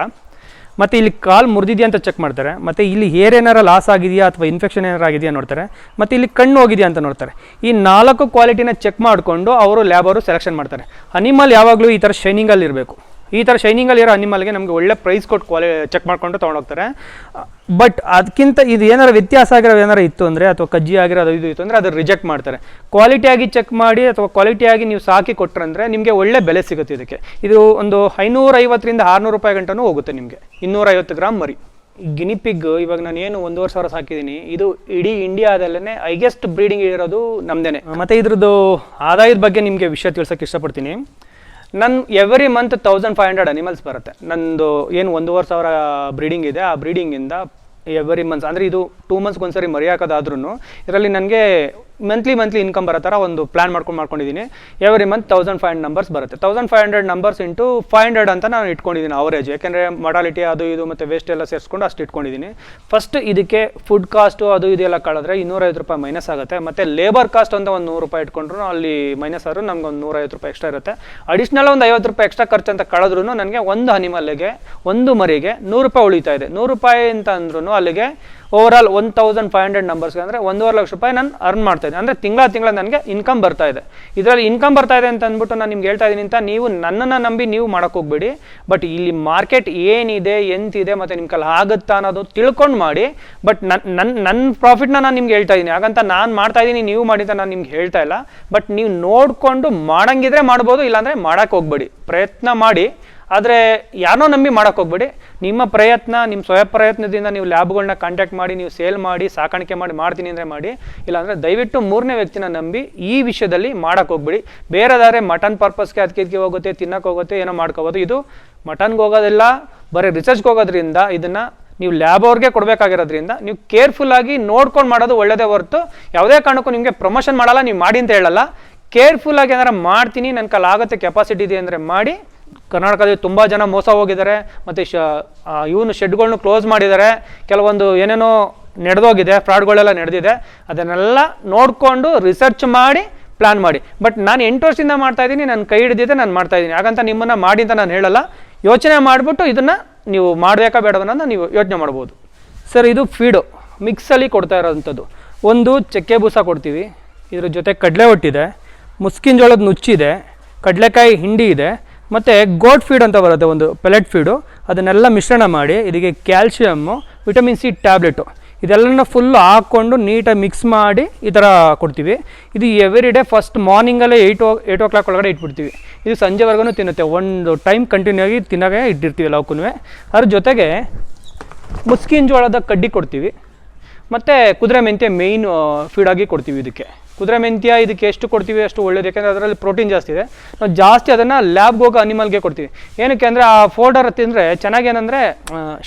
ಮತ್ತು ಇಲ್ಲಿ ಕಾಲು ಮುರಿದಿದೆಯಾ ಅಂತ ಚೆಕ್ ಮಾಡ್ತಾರೆ. ಮತ್ತು ಇಲ್ಲಿ ಹೇರ್ ಏನಾರ ಲಾಸ್ ಆಗಿದೆಯಾ ಅಥವಾ ಇನ್ಫೆಕ್ಷನ್ ಏನಾರು ಆಗಿದೆಯಾ ನೋಡ್ತಾರೆ. ಮತ್ತು ಇಲ್ಲಿ ಕಣ್ಣು ಹೋಗಿದೆಯಾ ಅಂತ ನೋಡ್ತಾರೆ. ಈ ನಾಲ್ಕು ಕ್ವಾಲಿಟಿನ ಚೆಕ್ ಮಾಡಿಕೊಂಡು ಅವರು ಲ್ಯಾಬ್ ಅವರು ಸೆಲೆಕ್ಷನ್ ಮಾಡ್ತಾರೆ. ಅನಿಮಲ್ ಯಾವಾಗಲೂ ಈ ಥರ ಶೈನಿಂಗಲ್ಲಿ ಇರಬೇಕು. ಈ ಥರ ಶೈನಿಂಗಲ್ಲಿ ಇರೋ ಅನಿಮಲ್ಗೆ ನಮಗೆ ಒಳ್ಳೆ ಪ್ರೈಸ್ ಕೊಟ್ಟು ಕ್ವಾಲಿ ಚೆಕ್ ಮಾಡಿಕೊಂಡು ತೊಗೊಂಡೋಗ್ತಾರೆ. ಬಟ್ ಅದಕ್ಕಿಂತ ಇದು ಏನಾರು ವ್ಯತ್ಯಾಸ ಆಗಿರೋ ಏನಾರು ಇತ್ತು ಅಂದರೆ, ಅಥವಾ ಕಜ್ಜಿ ಆಗಿರೋ ಅದು ಇದು ಇತ್ತು ಅಂದರೆ ಅದು ರಿಜೆಕ್ಟ್ ಮಾಡ್ತಾರೆ. ಕ್ವಾಲಿಟಿಯಾಗಿ ಚೆಕ್ ಮಾಡಿ, ಅಥವಾ ಕ್ವಾಲಿಟಿಯಾಗಿ ನೀವು ಸಾಕಿ ಕೊಟ್ಟರೆ ನಿಮಗೆ ಒಳ್ಳೆ ಬೆಲೆ ಸಿಗುತ್ತೆ ಇದಕ್ಕೆ. ಇದು ಒಂದು ಐನೂರೈವತ್ತರಿಂದ ಆರುನೂರು ರೂಪಾಯಿ ಗಂಟನೂ ಹೋಗುತ್ತೆ ನಿಮಗೆ. ಇನ್ನೂರೈವತ್ತು ಗ್ರಾಮ್ ಮರಿ. ಗಿನಿಪಿಗ್ ಇವಾಗ ನಾನು ಏನು ಒಂದೂವರೆ ಸಾವಿರ ಸಾಕಿದ್ದೀನಿ ಇದು ಇಡೀ ಇಂಡಿಯಾದಲ್ಲೇ ಹೈಗೆಸ್ಟ್ ಬ್ರೀಡಿಂಗ್ ಇರೋದು ನಮ್ದೇನೆ. ಮತ್ತೆ ಇದ್ರದ್ದು ಆದಾಯದ ಬಗ್ಗೆ ನಿಮಗೆ ವಿಷಯ ತಿಳ್ಸೋಕೆ ಇಷ್ಟಪಡ್ತೀನಿ. ನನ್ನ every month thousand five hundred animals ಬರುತ್ತೆ. ನಂದು ಏನು ಒಂದೂವರೆ ಸಾವಿರ ಬ್ರೀಡಿಂಗ್ ಇದೆ, ಆ ಬ್ರೀಡಿಂಗಿಂದ ಎವ್ರಿ ಮಂತ್ಸ್ ಅಂದರೆ ಇದು ಟೂ ಮಂತ್ಸ್ಗೆ ಒಂದ್ಸರಿ ಮರಿ ಹಾಕೋದಾದ್ರೂ ಇದರಲ್ಲಿ ನನಗೆ ಮಂತ್ಲಿ ಮಂತ್ಲಿ ಇನ್ಕಮ್ ಬರೋ ಥರ ಒಂದು ಪ್ಲಾನ್ ಮಾಡ್ಕೊಂಡು ಮಾಡ್ಕೊಂಡಿದ್ದೀನಿ. Every month thousand five hundred numbers ಬರುತ್ತೆ. Thousand five hundred numbers into five hundred ಅಂತ ನಾನು ಇಟ್ಕೊಂಡಿದ್ದೀನಿ ಅವರೇಜ್ ಯಾಕೆಂದರೆ ಮೊಡಾಲಿಟಿ ಅದು ಇದು ಮತ್ತು ವೇಸ್ಟ್ ಎಲ್ಲ ಸೇರಿಸ್ಕೊಂಡು ಅಷ್ಟು ಇಟ್ಕೊಂಡಿದ್ದೀನಿ. ಫಸ್ಟ್ ಇದಕ್ಕೆ ಫುಡ್ ಕಾಸ್ಟು ಅದು ಇದೆಲ್ಲ ಕಳೆದ್ರೆ ಇನ್ನೂರೈವತ್ತು ರೂಪಾಯಿ ಮೈನಸ್ ಆಗುತ್ತೆ. ಮತ್ತು ಲೇಬರ್ ಕಾಸ್ಟ್ ಅಂತ ಒಂದು ನೂರು ರೂಪಾಯಿ ಇಟ್ಕೊಂಡ್ರು ಅಲ್ಲಿ ಮೈನಸ್ ಆದರೂ ನಮ್ಗೆ ಒಂದು ನೂರೈವತ್ತು ರೂಪಾಯಿ ಎಕ್ಸ್ಟ್ರಾ ಇರುತ್ತೆ. ಅಡಿಷ್ನಲ್ ಒಂದು ಐವತ್ತು ರೂಪಾಯಿ ಎಕ್ಸ್ಟ್ರಾ ಖರ್ಚು ಅಂತ ಕಳೆದ್ರೂ ನನಗೆ ಒಂದು ಅನಿಮಲ್ಗೆ ಒಂದು ಮರಿಗೆ ನೂರು ರೂಪಾಯಿ ಉಳಿತಾ ಇದೆ. ನೂರು ರೂಪಾಯಿ ಅಂತ ಅಂದ್ರೂ ಅಲ್ಲಿಗೆ overall one thousand five hundred ನಂಬರ್ಸ್ಗೆ ಅಂದರೆ ಒಂದೂವರೆ ಲಕ್ಷ ರೂಪಾಯಿ ನಾನು ಅರ್ನ್ ಮಾಡ್ತಾ ಇದ್ದೀನಿ. ಅಂದರೆ ತಿಂಗಳ ತಿಂಗಳ ನನಗೆ ಇನ್ಕಮ್ ಬರ್ತಾ ಇದೆ. ಇದರಲ್ಲಿ ಇನ್ಕಮ್ ಬರ್ತಾ ಇದೆ ಅಂತ ಅಂದ್ಬಿಟ್ಟು ನಾನು ನಿಮ್ಗೆ ಹೇಳ್ತಾ ಇದ್ದೀನಿ ಅಂತ ನೀವು ನನ್ನನ್ನು ನಂಬಿ ನೀವು ಹೋಗ್ಬೇಡಿ. ಬಟ್ ಇಲ್ಲಿ ಮಾರ್ಕೆಟ್ ಏನಿದೆ, ಎಂತಿದೆ ಮತ್ತು ನಿಮ್ಮ ಕಲ್ ಆಗುತ್ತಾ ಅನ್ನೋದು ತಿಳ್ಕೊಂಡು ಮಾಡಿ. ಬಟ್ ನನ್ನ ನನ್ನ ನನ್ನ ಪ್ರಾಫಿಟ್ನ ನಾನು ನಿಮ್ಗೆ ಹೇಳ್ತಾ ಇದ್ದೀನಿ. ಹಾಗಂತ ನಾನು ಮಾಡ್ತಾ ಇದ್ದೀನಿ, ನೀವು ಮಾಡಿ ಅಂತ ನಾನು ನಿಮ್ಗೆ ಹೇಳ್ತಾ ಇಲ್ಲ. ಬಟ್ ನೀವು ನೋಡಿಕೊಂಡು ಮಾಡಂಗಿದ್ರೆ ಮಾಡ್ಬೋದು, ಇಲ್ಲಾಂದರೆ ಮಾಡೋಕ್ಕೆ ಹೋಗ್ಬೇಡಿ. ಪ್ರಯತ್ನ ಮಾಡಿ. ಆದರೆ ಯಾರನ್ನೋ ನಂಬಿ ಮಾಡೋಕ್ಕೆ ಹೋಗ್ಬೇಡಿ. ನಿಮ್ಮ ಪ್ರಯತ್ನ, ನಿಮ್ಮ ಸ್ವಯಂ ಪ್ರಯತ್ನದಿಂದ ನೀವು ಲ್ಯಾಬ್ಗಳನ್ನ ಕಾಂಟ್ಯಾಕ್ಟ್ ಮಾಡಿ, ನೀವು ಸೇಲ್ ಮಾಡಿ, ಸಾಕಾಣಿಕೆ ಮಾಡಿ, ಮಾಡ್ತೀನಿ ಅಂದರೆ ಮಾಡಿ. ಇಲ್ಲಾಂದರೆ ದಯವಿಟ್ಟು ಮೂರನೇ ವ್ಯಕ್ತಿನ ನಂಬಿ ಈ ವಿಷಯದಲ್ಲಿ ಮಾಡೋಕ್ಕೆ ಹೋಗ್ಬಿಡಿ. ಬೇರೆದಾದ್ರೆ ಮಟನ್ ಪರ್ಪಸ್ಗೆ ಅದಕ್ಕೆ ಇದಕ್ಕೆ ಹೋಗುತ್ತೆ ತಿನ್ನಕ್ಕೆ ಹೋಗುತ್ತೆ, ಏನೋ ಮಾಡ್ಕೋಬೋದು. ಇದು ಮಟನ್ಗೆ ಹೋಗೋದಿಲ್ಲ, ಬರೀ ರಿಸರ್ಚ್ಗೆ ಹೋಗೋದ್ರಿಂದ ಇದನ್ನು ನೀವು ಲ್ಯಾಬ್ ಅವ್ರಿಗೆ ಕೊಡಬೇಕಾಗಿರೋದ್ರಿಂದ ನೀವು ಕೇರ್ಫುಲ್ ಆಗಿ ನೋಡ್ಕೊಂಡು ಮಾಡೋದು ಒಳ್ಳೆಯದೇ ಹೊರತು ಯಾವುದೇ ಕಾರಣಕ್ಕೂ ನಿಮಗೆ ಪ್ರಮೋಷನ್ ಮಾಡಲ್ಲ, ನೀವು ಮಾಡಿ ಅಂತ ಹೇಳಲ್ಲ. ಕೇರ್ಫುಲ್ ಆಗಿ ಏನಾರ ಮಾಡ್ತೀನಿ ನನ್ನ ಕಲ್ಲಾಗುತ್ತೆ ಕೆಪಾಸಿಟಿ ಇದೆ ಅಂದರೆ ಮಾಡಿ. ಕರ್ನಾಟಕದಲ್ಲಿ ತುಂಬ ಜನ ಮೋಸ ಹೋಗಿದ್ದಾರೆ. ಮತ್ತು ಶ ಇವನು ಶೆಡ್ಗಳನ್ನು ಕ್ಲೋಸ್ ಮಾಡಿದ್ದಾರೆ. ಕೆಲವೊಂದು ಏನೇನೋ ನಡೆದೋಗಿದೆ, ಫ್ರಾಡ್ಗಳೆಲ್ಲ ನಡೆದಿದೆ. ಅದನ್ನೆಲ್ಲ ನೋಡಿಕೊಂಡು ರಿಸರ್ಚ್ ಮಾಡಿ ಪ್ಲ್ಯಾನ್ ಮಾಡಿ. ಬಟ್ ನಾನು ಎಂಟು ವರ್ಷದಿಂದ ಮಾಡ್ತಾ ಇದ್ದೀನಿ, ನನ್ನ ಕೈ ಹಿಡಿದಿದ್ದೆ ನಾನು ಮಾಡ್ತಾ ಇದ್ದೀನಿ. ಹಾಗಂತ ನಿಮ್ಮನ್ನು ಮಾಡಿ ಅಂತ ನಾನು ಹೇಳಲ್ಲ. ಯೋಚನೆ ಮಾಡಿಬಿಟ್ಟು ಇದನ್ನು ನೀವು ಮಾಡಬೇಕಾ ಬೇಡವನ್ನ ನೀವು ಯೋಚನೆ ಮಾಡ್ಬೋದು. ಸರ್, ಇದು ಫೀಡು. ಮಿಕ್ಸಲ್ಲಿ ಕೊಡ್ತಾ ಇರೋವಂಥದ್ದು ಒಂದು ಚಕ್ಕೆ ಬೂಸ ಕೊಡ್ತೀವಿ. ಇದ್ರ ಜೊತೆ ಕಡಲೆ ಒಟ್ಟಿದೆ ಮುಸ್ಕಿನ ಜೋಳದ ನುಚ್ಚಿದೆ. ಕಡಲೆಕಾಯಿ ಹಿಂಡಿ ಇದೆ. ಮತ್ತು ಗೋಟ್ ಫೀಡ್ ಅಂತ ಬರುತ್ತೆ ಒಂದು ಪೆಲೆಟ್ ಫೀಡು ಅದನ್ನೆಲ್ಲ ಮಿಶ್ರಣ ಮಾಡಿ, ಇದಕ್ಕೆ ಕ್ಯಾಲ್ಶಿಯಮ್ಮು ವಿಟಮಿನ್ ಸಿ ಟ್ಯಾಬ್ಲೆಟು ಇದೆಲ್ಲನ ಫುಲ್ ಹಾಕ್ಕೊಂಡು ನೀಟಾಗಿ ಮಿಕ್ಸ್ ಮಾಡಿ ಈ ಥರ ಕೊಡ್ತೀವಿ. ಇದು ಎವ್ರಿ ಡೇ ಫಸ್ಟ್ ಮಾರ್ನಿಂಗಲ್ಲೇ eight o eight o'clock ಒಳಗಡೆ ಇಟ್ಬಿಡ್ತೀವಿ. ಇದು ಸಂಜೆವರೆಗೂ ತಿನ್ನುತ್ತೆ. ಒಂದು ಟೈಮ್ ಕಂಟಿನ್ಯೂ ಆಗಿ ತಿನ್ನಾಗೆ ಇಟ್ಟಿರ್ತೀವಿ ಎಲ್ಲವಕ್ಕೂ ಅದ್ರ ಜೊತೆಗೆ ಮುಸ್ಕಿನ ಜೋಳದ ಕಡ್ಡಿ ಕೊಡ್ತೀವಿ. ಮತ್ತು ಕುದುರೆ ಮೆಂತ್ಯ ಮೇಯ್ನ್ ಫೀಡಾಗಿ ಕೊಡ್ತೀವಿ ಇದಕ್ಕೆ. ಕುದುರೆ ಮೆಂತ್ಯ ಇದಕ್ಕೆ ಎಷ್ಟು ಕೊಡ್ತೀವಿ ಅಷ್ಟು ಒಳ್ಳೇದು, ಯಾಕೆಂದರೆ ಅದರಲ್ಲಿ ಪ್ರೋಟೀನ್ ಜಾಸ್ತಿ ಇದೆ. ನಾವು ಜಾಸ್ತಿ ಅದನ್ನು ಲ್ಯಾಬ್ಗೆ ಹೋಗೋ ಅನಿಮಲ್ಗೆ ಕೊಡ್ತೀವಿ. ಏನಕ್ಕೆ ಅಂದರೆ ಆ ಫೋಲ್ಡರ್ ತಿಂದರೆ ಚೆನ್ನಾಗಿ ಏನಂದರೆ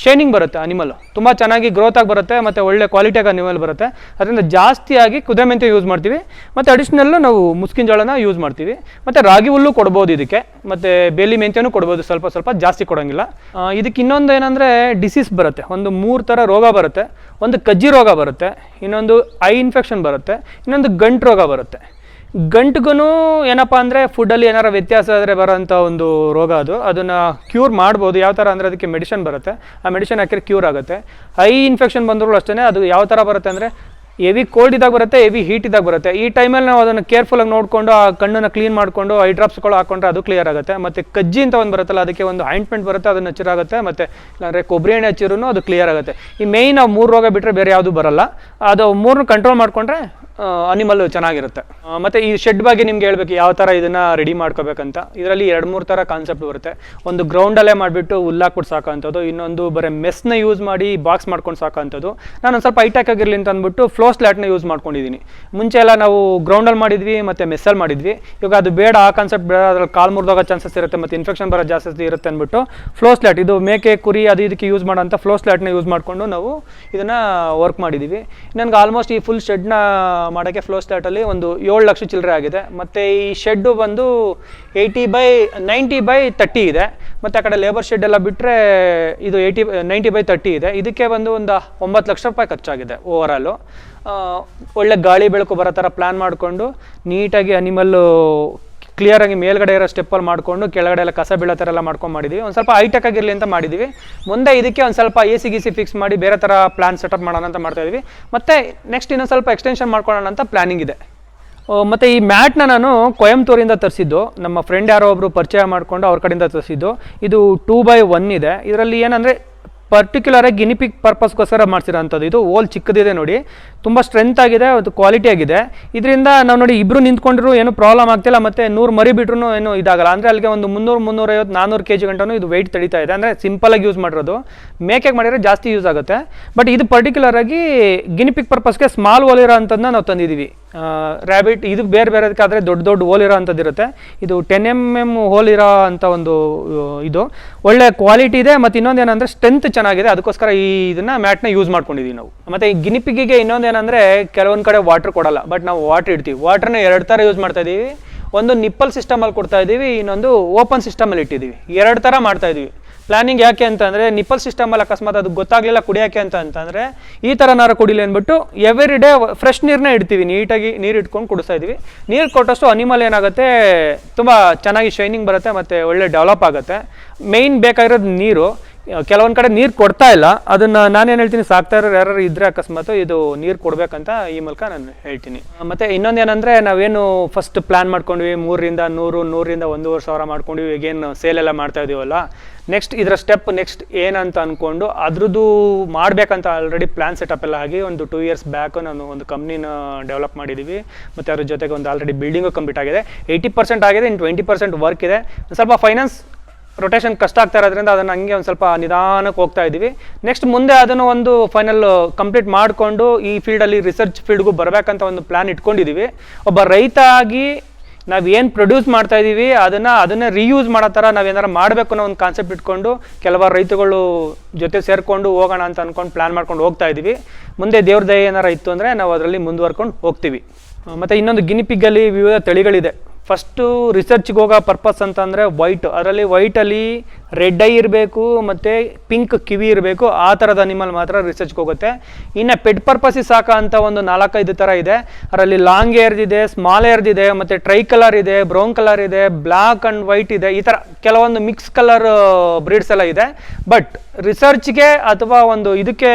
ಶೈನಿಂಗ್ ಬರುತ್ತೆ ಅನಿಮಲ್ ತುಂಬ ಚೆನ್ನಾಗಿ ಗ್ರೋತ್ ಆಗಿ ಬರುತ್ತೆ ಮತ್ತು ಒಳ್ಳೆ ಕ್ವಾಲಿಟಿಯಾಗಿ ಅನಿಮಲ್ ಬರುತ್ತೆ. ಅದರಿಂದ ಜಾಸ್ತಿಯಾಗಿ ಕುದುರೆ ಮೆಂತ್ಯ ಯೂಸ್ ಮಾಡ್ತೀವಿ. ಮತ್ತು ಅಡಿಷ್ನಲ್ಲು ನಾವು ಮುಸ್ಕಿನ ಜೋಳನ ಯೂಸ್ ಮಾಡ್ತೀವಿ. ಮತ್ತು ರಾಗಿ ಹುಲ್ಲು ಕೊಡ್ಬೋದು ಇದಕ್ಕೆ. ಮತ್ತು ಬೇಲಿ ಮೆಂತ್ಯನೂ ಕೊಡ್ಬೋದು, ಸ್ವಲ್ಪ ಸ್ವಲ್ಪ ಜಾಸ್ತಿ ಕೊಡೋಂಗಿಲ್ಲ. ಇದಕ್ಕೆ ಇನ್ನೊಂದು ಏನಂದರೆ ಡಿಸೀಸ್ ಬರುತ್ತೆ. ಒಂದು ಮೂರು ಥರ ರೋಗ ಬರುತ್ತೆ. ಒಂದು ಕಜ್ಜಿ ರೋಗ ಬರುತ್ತೆ. ಇನ್ನೊಂದು ಐ ಇನ್ಫೆಕ್ಷನ್ ಬರುತ್ತೆ. ಇನ್ನೊಂದು ಗಂಟು ರೋಗ ಬರುತ್ತೆ. ಗಂಟುಗೂ ಏನಪ್ಪ ಅಂದರೆ ಫುಡ್ಡಲ್ಲಿ ಏನಾರ ವ್ಯತ್ಯಾಸ ಆದರೆ ಬರೋಂಥ ಒಂದು ರೋಗ ಅದು. ಅದನ್ನು ಕ್ಯೂರ್ ಮಾಡ್ಬೋದು. ಯಾವ ಥರ ಅಂದರೆ ಅದಕ್ಕೆ ಮೆಡಿಷನ್ ಬರುತ್ತೆ. ಆ ಮೆಡಿಷನ್ ಹಾಕಿದ್ರೆ ಕ್ಯೂರ್ ಆಗುತ್ತೆ. ಹೈ ಇನ್ಫೆಕ್ಷನ್ ಬಂದರೂ ಅಷ್ಟೇ ಅದು ಯಾವ ಥರ ಬರುತ್ತೆ ಅಂದರೆ ಹೆವಿ ಕೋಲ್ಡ್ ಇದ್ದಾಗ ಬರುತ್ತೆ ಎವಿ ಹೀಟ್ ಇದ್ದಾಗ ಬರುತ್ತೆ. ಈ ಟೈಮಲ್ಲಿ ನಾವು ಅದನ್ನು ಕೇರ್ಫುಲ್ಲಾಗಿ ನೋಡಿಕೊಂಡು ಆ ಕಣ್ಣನ್ನು ಕ್ಲೀನ್ ಮಾಡಿಕೊಂಡು ಐ ಡ್ರಾಪ್ಸ್ಗಳು ಹಾಕೊಂಡ್ರೆ ಅದು ಕ್ಲಿಯರ್ ಆಗುತ್ತೆ. ಮತ್ತು ಕಜ್ಜಿ ಅಂತ ಒಂದು ಬರುತ್ತಲ್ಲ, ಅದಕ್ಕೆ ಒಂದು ಆಯಿಂಟ್ಮೆಂಟ್ ಬರುತ್ತೆ, ಅದನ್ನು ಹಚ್ಚಿರಾಗುತ್ತೆ ಮತ್ತು ಇಲ್ಲಾಂದರೆ ಕೊಬ್ಬರಿ ಎಣ್ಣೆ ಹಚ್ಚಿರೂ ಅದು ಕ್ಲಿಯರ್ ಆಗುತ್ತೆ. ಈ ಮೇಯ್ನ್ ನಾವು ಮೂರು ರೋಗ ಬಿಟ್ಟರೆ ಬೇರೆ ಯಾವುದು ಬರಲ್ಲ. ಅದು ಮೂರನ್ನು ಕಂಟ್ರೋಲ್ ಮಾಡಿಕೊಂಡ್ರೆ ಅನಿಮಲ್ ಚೆನ್ನಾಗಿರುತ್ತೆ. ಮತ್ತು ಈ ಶೆಡ್ ಬಗ್ಗೆ ನಿಮ್ಗೆ ಹೇಳ್ಬೇಕು, ಯಾವ ಥರ ಇದನ್ನ ರೆಡಿ ಮಾಡ್ಕೋಬೇಕಂತ. ಇದರಲ್ಲಿ ಎರಡು ಮೂರು ಥರ ಕಾನ್ಸೆಪ್ಟ್ ಬರುತ್ತೆ. ಒಂದು ಗ್ರೌಂಡಲ್ಲೇ ಮಾಡಿಬಿಟ್ಟು ಹುಲ್ಲಾಕ್ಬಿಟ್ಟು ಸಾಕೋಂಥದ್ದು, ಇನ್ನೊಂದು ಬರೀ ಮೆಸ್ನ ಯೂಸ್ ಮಾಡಿ ಬಾಕ್ಸ್ ಮಾಡ್ಕೊಂಡು ಸಾಕೋಂಥದ್ದು. ನಾನು ಒಂದು ಸ್ವಲ್ಪ ಹೈಟ್ಯಾಕ್ ಆಗಿರಲಿ ಅಂತ ಅಂದ್ಬಿಟ್ಟು ಫ್ಲೋ ಸ್ಲ್ಯಾಟ್ನ ಯೂಸ್ ಮಾಡ್ಕೊಂಡಿದ್ದೀನಿ ಮುಂಚೆ ಎಲ್ಲ ನಾವು ಗ್ರೌಂಡಲ್ಲಿ ಮಾಡಿದ್ವಿ, ಮತ್ತು ಮೆಸ್ಸಲ್ಲಿ ಮಾಡಿದ್ವಿ. ಇವಾಗ ಅದು ಬೇಡ, ಆ ಕಾನ್ಸೆಪ್ಟ್ ಬೇಡ, ಅದ್ರಲ್ಲಿ ಕಾಲು ಮುರಿದಾಗ ಚಾನ್ಸಸ್ ಇರುತ್ತೆ, ಮತ್ತು ಇನ್ಫೆಕ್ಷನ್ ಬರೋ ಜಾಸ್ತಿ ಇರುತ್ತೆ ಅಂದ್ಬಿಟ್ಟು ಫ್ಲೋ ಸ್ಲ್ಯಾಟ್ ಇದು ಮೇಕೆ, ಕುರಿ ಅದು ಇದಕ್ಕೆ ಯೂಸ್ ಮಾಡೋಂಥ ಫ್ಲೋ ಸ್ಲ್ಯಾಟ್ನ ಯೂಸ್ ಮಾಡಿಕೊಂಡು ನಾವು ಇದನ್ನು ವರ್ಕ್ ಮಾಡಿದ್ದೀವಿ ನನಗೆ ಆಲ್ಮೋಸ್ಟ್ ಈ ಫುಲ್ ಶೆಡ್ನ ಮಾಡೋಕ್ಕೆ ಫ್ಲೋ ಸ್ಟಾರ್ಟಲ್ಲಿ ಒಂದು ಏಳು ಲಕ್ಷ ಚಿಲ್ಲರೆ ಆಗಿದೆ. ಮತ್ತು ಈ ಶೆಡ್ಡು ಬಂದು eighty by ninety by thirty ಇದೆ. ಮತ್ತು ಆ ಕಡೆ ಲೇಬರ್ ಶೆಡ್ ಎಲ್ಲ ಬಿಟ್ಟರೆ ಇದು ಏಯ್ಟಿ ನೈಂಟಿ ಬೈ ತರ್ಟಿ ಇದೆ. ಇದಕ್ಕೆ ಬಂದು ಒಂದು ಒಂಬತ್ತು ಲಕ್ಷ ರೂಪಾಯಿ ಖರ್ಚಾಗಿದೆ ಓವರಾಲು ಒಳ್ಳೆ ಗಾಳಿ ಬೆಳಕು ಬರೋ ಥರ ಪ್ಲ್ಯಾನ್ ಮಾಡಿಕೊಂಡು ನೀಟಾಗಿ ಅನಿಮಲ್ಲು ಕ್ಲಿಯರಾಗಿ ಮೇಲ್ಗಡೆ ಇರೋ ಸ್ಟೆಪ್ಪಲ್ಲಿ ಮಾಡಿಕೊಂಡು ಕೆಳಗಡೆ ಎಲ್ಲ ಕಸ ಬೀಳೋ ಥರ ಎಲ್ಲ ಮಾಡ್ಕೊಂಡು ಮಾಡಿದ್ವಿ. ಒಂದು ಸ್ವಲ್ಪ ಹೈಟೆಕ್ ಆಗಿರಲಿ ಅಂತ ಮಾಡಿದ್ವಿ. ಮುಂದೆ ಇದಕ್ಕೆ ಒಂದು ಸ್ವಲ್ಪ ಎ ಸಿ ಗಿಸಿ ಫಿಕ್ಸ್ ಮಾಡಿ ಬೇರೆ ಥರ ಪ್ಲಾನ್ ಸೆಟಪ್ ಮಾಡೋಣ ಅಂತ ಮಾಡ್ತಾ ಇದ್ವಿ. ಮತ್ತು ನೆಕ್ಸ್ಟ್ ಇನ್ನೊಂದು ಸ್ವಲ್ಪ ಎಕ್ಸ್ಟೆನ್ಷನ್ ಮಾಡ್ಕೊಳ್ಳೋಣ ಅಂತ ಪ್ಲಾನಿಂಗ್ ಇದೆ. ಮತ್ತು ಈ ಮ್ಯಾಟ್ನ ನಾನು ಕೊಯಂಬತ್ತೂರಿಂದ ತರಿಸಿದ್ದು. ನಮ್ಮ ಫ್ರೆಂಡ್ ಯಾರೋ ಒಬ್ಬರು ಪರಿಚಯ ಮಾಡಿಕೊಂಡು ಅವ್ರ ಕಡೆಯಿಂದ ತರಿಸಿದ್ದು. ಇದು ಟೂ ಬೈ ಒನ್ ಇದೆ. ಇದರಲ್ಲಿ ಏನಂದರೆ ಪರ್ಟಿಕ್ಯುಲರಾಗಿ ಗಿನಿಪಿಕ್ ಪರ್ಪಸ್ಗೋಸ್ಕರ ಮಾಡಿಸಿರೋಂಥದ್ದು. ಇದು ಓಲ್ ಚಿಕ್ಕದಿದೆ ನೋಡಿ. ತುಂಬ ಸ್ಟ್ರೆಂತ್ ಆಗಿದೆ, ಅದು ಕ್ವಾಲಿಟಿ ಆಗಿದೆ. ಇದರಿಂದ ನಾವು ನೋಡಿ ಇಬ್ಬರು ನಿಂತ್ಕೊಂಡ್ರು ಏನು ಪ್ರಾಬ್ಲಮ್ ಆಗ್ತಿಲ್ಲ, ಮತ್ತು ನೂರು ಮರಿ ಬಿಟ್ರೂ ಏನು ಇದಾಗಲ್ಲ. ಅಂದರೆ ಅಲ್ಲಿಗೆ ಒಂದು ಮುನ್ನೂರು, ಮುನ್ನೂರೈವತ್ತು ನಾನ್ನೂರು ಕೆ ಜಿ ಗಂಟನೂ ಇದು ವೆಯ್ಟ್ ತಡಿತಾ ಇದೆ. ಅಂದರೆ ಸಿಂಪಲಾಗಿ ಯೂಸ್ ಮಾಡಿರೋದು. ಮೇಕೆಗೆ ಮಾಡಿದ್ರೆ ಜಾಸ್ತಿ ಯೂಸ್ ಆಗುತ್ತೆ. ಬಟ್ ಇದು ಪರ್ಟಿಕ್ಯುಲರಾಗಿ ಗಿನಿಪಿಕ್ ಪರ್ಪಸ್ಗೆ ಸ್ಮಾಲ್ ಓಲ್ ಇರೋ ಅಂಥದ್ದನ್ನ ನಾವು ತಂದಿದ್ದೀವಿ ರ್ಯಾಬಿಟ್ ಇದು ಬೇರೆ ಬೇರೆದಕ್ಕಾದರೆ ದೊಡ್ಡ ದೊಡ್ಡ ಹೋಲ್ ಇರೋ ಅಂಥದ್ದು ಇರುತ್ತೆ. ಇದು ಟೆನ್ ಎಂ ಎಂ ಹೋಲ್ ಇರೋ ಅಂಥ ಒಂದು ಇದು. ಒಳ್ಳೆ ಕ್ವಾಲಿಟಿ ಇದೆ ಮತ್ತು ಇನ್ನೊಂದು ಏನಂದರೆ ಸ್ಟ್ರೆಂತ್ ಚೆನ್ನಾಗಿದೆ. ಅದಕ್ಕೋಸ್ಕರ ಈ ಇದನ್ನು ಮ್ಯಾಟ್ನ ಯೂಸ್ ಮಾಡ್ಕೊಂಡಿದ್ದೀವಿ ನಾವು. ಮತ್ತು ಈ ಗಿನಿಪಿಗಿಗೆ ಇನ್ನೊಂದು ಏನಂದರೆ ಕೆಲವೊಂದು ಕಡೆ ವಾಟರ್ ಕೊಡಲ್ಲ ಬಟ್ ನಾವು ವಾಟರ್ ಇಡ್ತೀವಿ. ವಾಟರ್ನ ಎರಡು ಥರ ಯೂಸ್ ಮಾಡ್ತಾ ಇದ್ದೀವಿ ಒಂದು ನಿಪ್ಪಲ್ ಸಿಸ್ಟಮಲ್ಲಿ ಕೊಡ್ತಾ ಇದ್ದೀವಿ ಇನ್ನೊಂದು ಓಪನ್ ಸಿಸ್ಟಮಲ್ಲಿ ಇಟ್ಟಿದ್ದೀವಿ ಎರಡು ಥರ ಮಾಡ್ತಾ ಇದ್ದೀವಿ ಪ್ಲಾನಿಂಗ್ ಯಾಕೆ ಅಂತಂದರೆ, ನಿಪ್ಪಲ್ ಸಿಸ್ಟಮಲ್ಲಿ ಅಕಸ್ಮಾತ್ ಅದು ಗೊತ್ತಾಗಲಿಲ್ಲ ಕುಡಿಯೋಕ್ಕೆ ಅಂತ ಅಂತಂದರೆ, ಈ ಥರ ನಾರು ಕುಡಿಲಿ ಅಂದ್ಬಿಟ್ಟು ಎವ್ರಿ ಡೇ ಫ್ರೆಶ್ ನೀರನ್ನ ಇಡ್ತೀವಿ. ನೀಟಾಗಿ ನೀರು ಇಟ್ಕೊಂಡು ಕುಡಿಸ್ತಾ ಇದ್ದೀವಿ ನೀರು ಕೊಟ್ಟಷ್ಟು ಅನಿಮಲ್ ಏನಾಗುತ್ತೆ, ತುಂಬ ಚೆನ್ನಾಗಿ ಶೈನಿಂಗ್ ಬರುತ್ತೆ ಮತ್ತು ಒಳ್ಳೆ ಡೆವಲಪ್ ಆಗುತ್ತೆ. ಮೇಯ್ನ್ ಬೇಕಾಗಿರೋದು ನೀರು. ಕೆಲವೊಂದು ಕಡೆ ನೀರು ಕೊಡ್ತಾ ಇಲ್ಲ. ಅದನ್ನು ನಾನೇನು ಹೇಳ್ತೀನಿ, ಸಾಕ್ತಾ ಇರೋರು ಯಾರು ಇದ್ರೆ ಅಕಸ್ಮಾತ್ ಇದು ನೀರು ಕೊಡಬೇಕಂತ ಈ ಮೂಲಕ ನಾನು ಹೇಳ್ತೀನಿ. ಮತ್ತು ಇನ್ನೊಂದೇನೆಂದರೆ ನಾವೇನು ಫಸ್ಟ್ ಪ್ಲ್ಯಾನ್ ಮಾಡ್ಕೊಂಡ್ವಿ, ಮೂರರಿಂದ ನೂರು ನೂರರಿಂದ ಒಂದೂವರೆ ಸಾವಿರ ಮಾಡ್ಕೊಂಡ್ವಿ, ಈಗೇನು ಸೇಲ್ ಎಲ್ಲ ಮಾಡ್ತಾ ಇದೀವಲ್ಲ. ನೆಕ್ಸ್ಟ್ ಇದರ ಸ್ಟೆಪ್ ನೆಕ್ಸ್ಟ್ ಏನಂತ ಅಂದ್ಕೊಂಡು ಅದ್ರದ್ದು ಮಾಡಬೇಕಂತ ಆಲ್ರೆಡಿ ಪ್ಲ್ಯಾನ್ ಸೆಟಪ್ ಎಲ್ಲ ಆಗಿ ಒಂದು ಟೂ ಇಯರ್ಸ್ ಬ್ಯಾಕ್ ನಾನು ಒಂದು ಕಂಪ್ನಿನ ಡೆವಲಪ್ ಮಾಡಿದ್ದೀವಿ ಮತ್ತು ಅದ್ರ ಜೊತೆಗೆ ಒಂದು ಆಲ್ರೆಡಿ ಬಿಲ್ಡಿಂಗು ಕಂಪ್ಲೀಟ್ ಆಗಿದೆ. ಏಯ್ಟಿ ಪರ್ಸೆಂಟ್ ಆಗಿದೆ ಇನ್ನು ಟ್ವೆಂಟಿ ಪರ್ಸೆಂಟ್ ವರ್ಕ್ ಇದೆ. ಸ್ವಲ್ಪ ಫೈನಾನ್ಸ್ ರೊಟೇಷನ್ ಕಷ್ಟ ಆಗ್ತಾ ಇರೋದ್ರಿಂದ ಅದನ್ನು ಹಂಗೆ ಒಂದು ಸ್ವಲ್ಪ ನಿಧಾನಕ್ಕೆ ಹೋಗ್ತಾ ಇದ್ದೀವಿ. ನೆಕ್ಸ್ಟ್ ಮುಂದೆ ಅದನ್ನು ಒಂದು ಫೈನಲ್ ಕಂಪ್ಲೀಟ್ ಮಾಡಿಕೊಂಡು ಈ ಫೀಲ್ಡಲ್ಲಿ ರಿಸರ್ಚ್ ಫೀಲ್ಡ್ಗೂ ಬರಬೇಕಂತ ಒಂದು ಪ್ಲ್ಯಾನ್ ಇಟ್ಕೊಂಡಿದ್ದೀವಿ. ಒಬ್ಬ ರೈತ ಆಗಿ ನಾವು ಏನು ಪ್ರೊಡ್ಯೂಸ್ ಮಾಡ್ತಾ ಇದ್ದೀವಿ, ಅದನ್ನು, ಅದನ್ನೇ ರೀಯೂಸ್ ಮಾಡೋ ಥರ ನಾವು ಏನಾರು ಮಾಡಬೇಕು ಅನ್ನೋ ಒಂದು ಕಾನ್ಸೆಪ್ಟ್ ಇಟ್ಕೊಂಡು ಕೆಲವಾರು ರೈತಗಳು ಜೊತೆ ಸೇರಿಕೊಂಡು ಹೋಗೋಣ ಅಂತ ಅಂದ್ಕೊಂಡು ಪ್ಲ್ಯಾನ್ ಮಾಡ್ಕೊಂಡು ಹೋಗ್ತಾ ಇದ್ದೀವಿ. ಮುಂದೆ ದೇವ್ರ ದಯ ಏನಾರು ಇತ್ತು ಅಂದರೆ ನಾವು ಅದರಲ್ಲಿ ಮುಂದುವರ್ಕೊಂಡು ಹೋಗ್ತೀವಿ. ಮತ್ತು ಮತ್ತೆ ಇನ್ನೊಂದು ಗಿನಿಪಿಗ್ಗಲ್ಲಿ ವಿವಿಧ ತಳಿಗಳಿದೆ. ಫಸ್ಟು ರಿಸರ್ಚ್ಗೆ ಹೋಗೋ ಪರ್ಪಸ್ ಅಂತಂದರೆ ವೈಟ್ ಅದರಲ್ಲಿ ವೈಟಲ್ಲಿ ರೆಡ್ ಐ ಇರಬೇಕು, ಮತ್ತು ಪಿಂಕ್ ಕಿವಿ ಇರಬೇಕು, ಆ ಥರದ ಅನಿಮಲ್ ಮಾತ್ರ ರಿಸರ್ಚ್ಗೆ ಹೋಗುತ್ತೆ. ಇನ್ನು ಪೆಟ್ ಪರ್ಪಸಿಗೆ ಸಾಕ ಅಂತ ಒಂದು ನಾಲ್ಕೈದು ಥರ ಇದೆ. ಅದರಲ್ಲಿ ಲಾಂಗ್ ಏರ್ದಿದೆ ಸ್ಮಾಲ್ ಏರ್ದಿದೆ ಮತ್ತು ಟ್ರೈ ಕಲರ್ ಇದೆ ಬ್ರೌನ್ ಕಲರ್ ಇದೆ ಬ್ಲ್ಯಾಕ್ ಆ್ಯಂಡ್ ವೈಟ್ ಇದೆ, ಈ ಥರ ಕೆಲವೊಂದು ಮಿಕ್ಸ್ ಕಲರ್ ಬ್ರೀಡ್ಸ್ ಎಲ್ಲ ಇದೆ. ಬಟ್ ರಿಸರ್ಚ್ಗೆ ಅಥವಾ ಒಂದು ಇದಕ್ಕೆ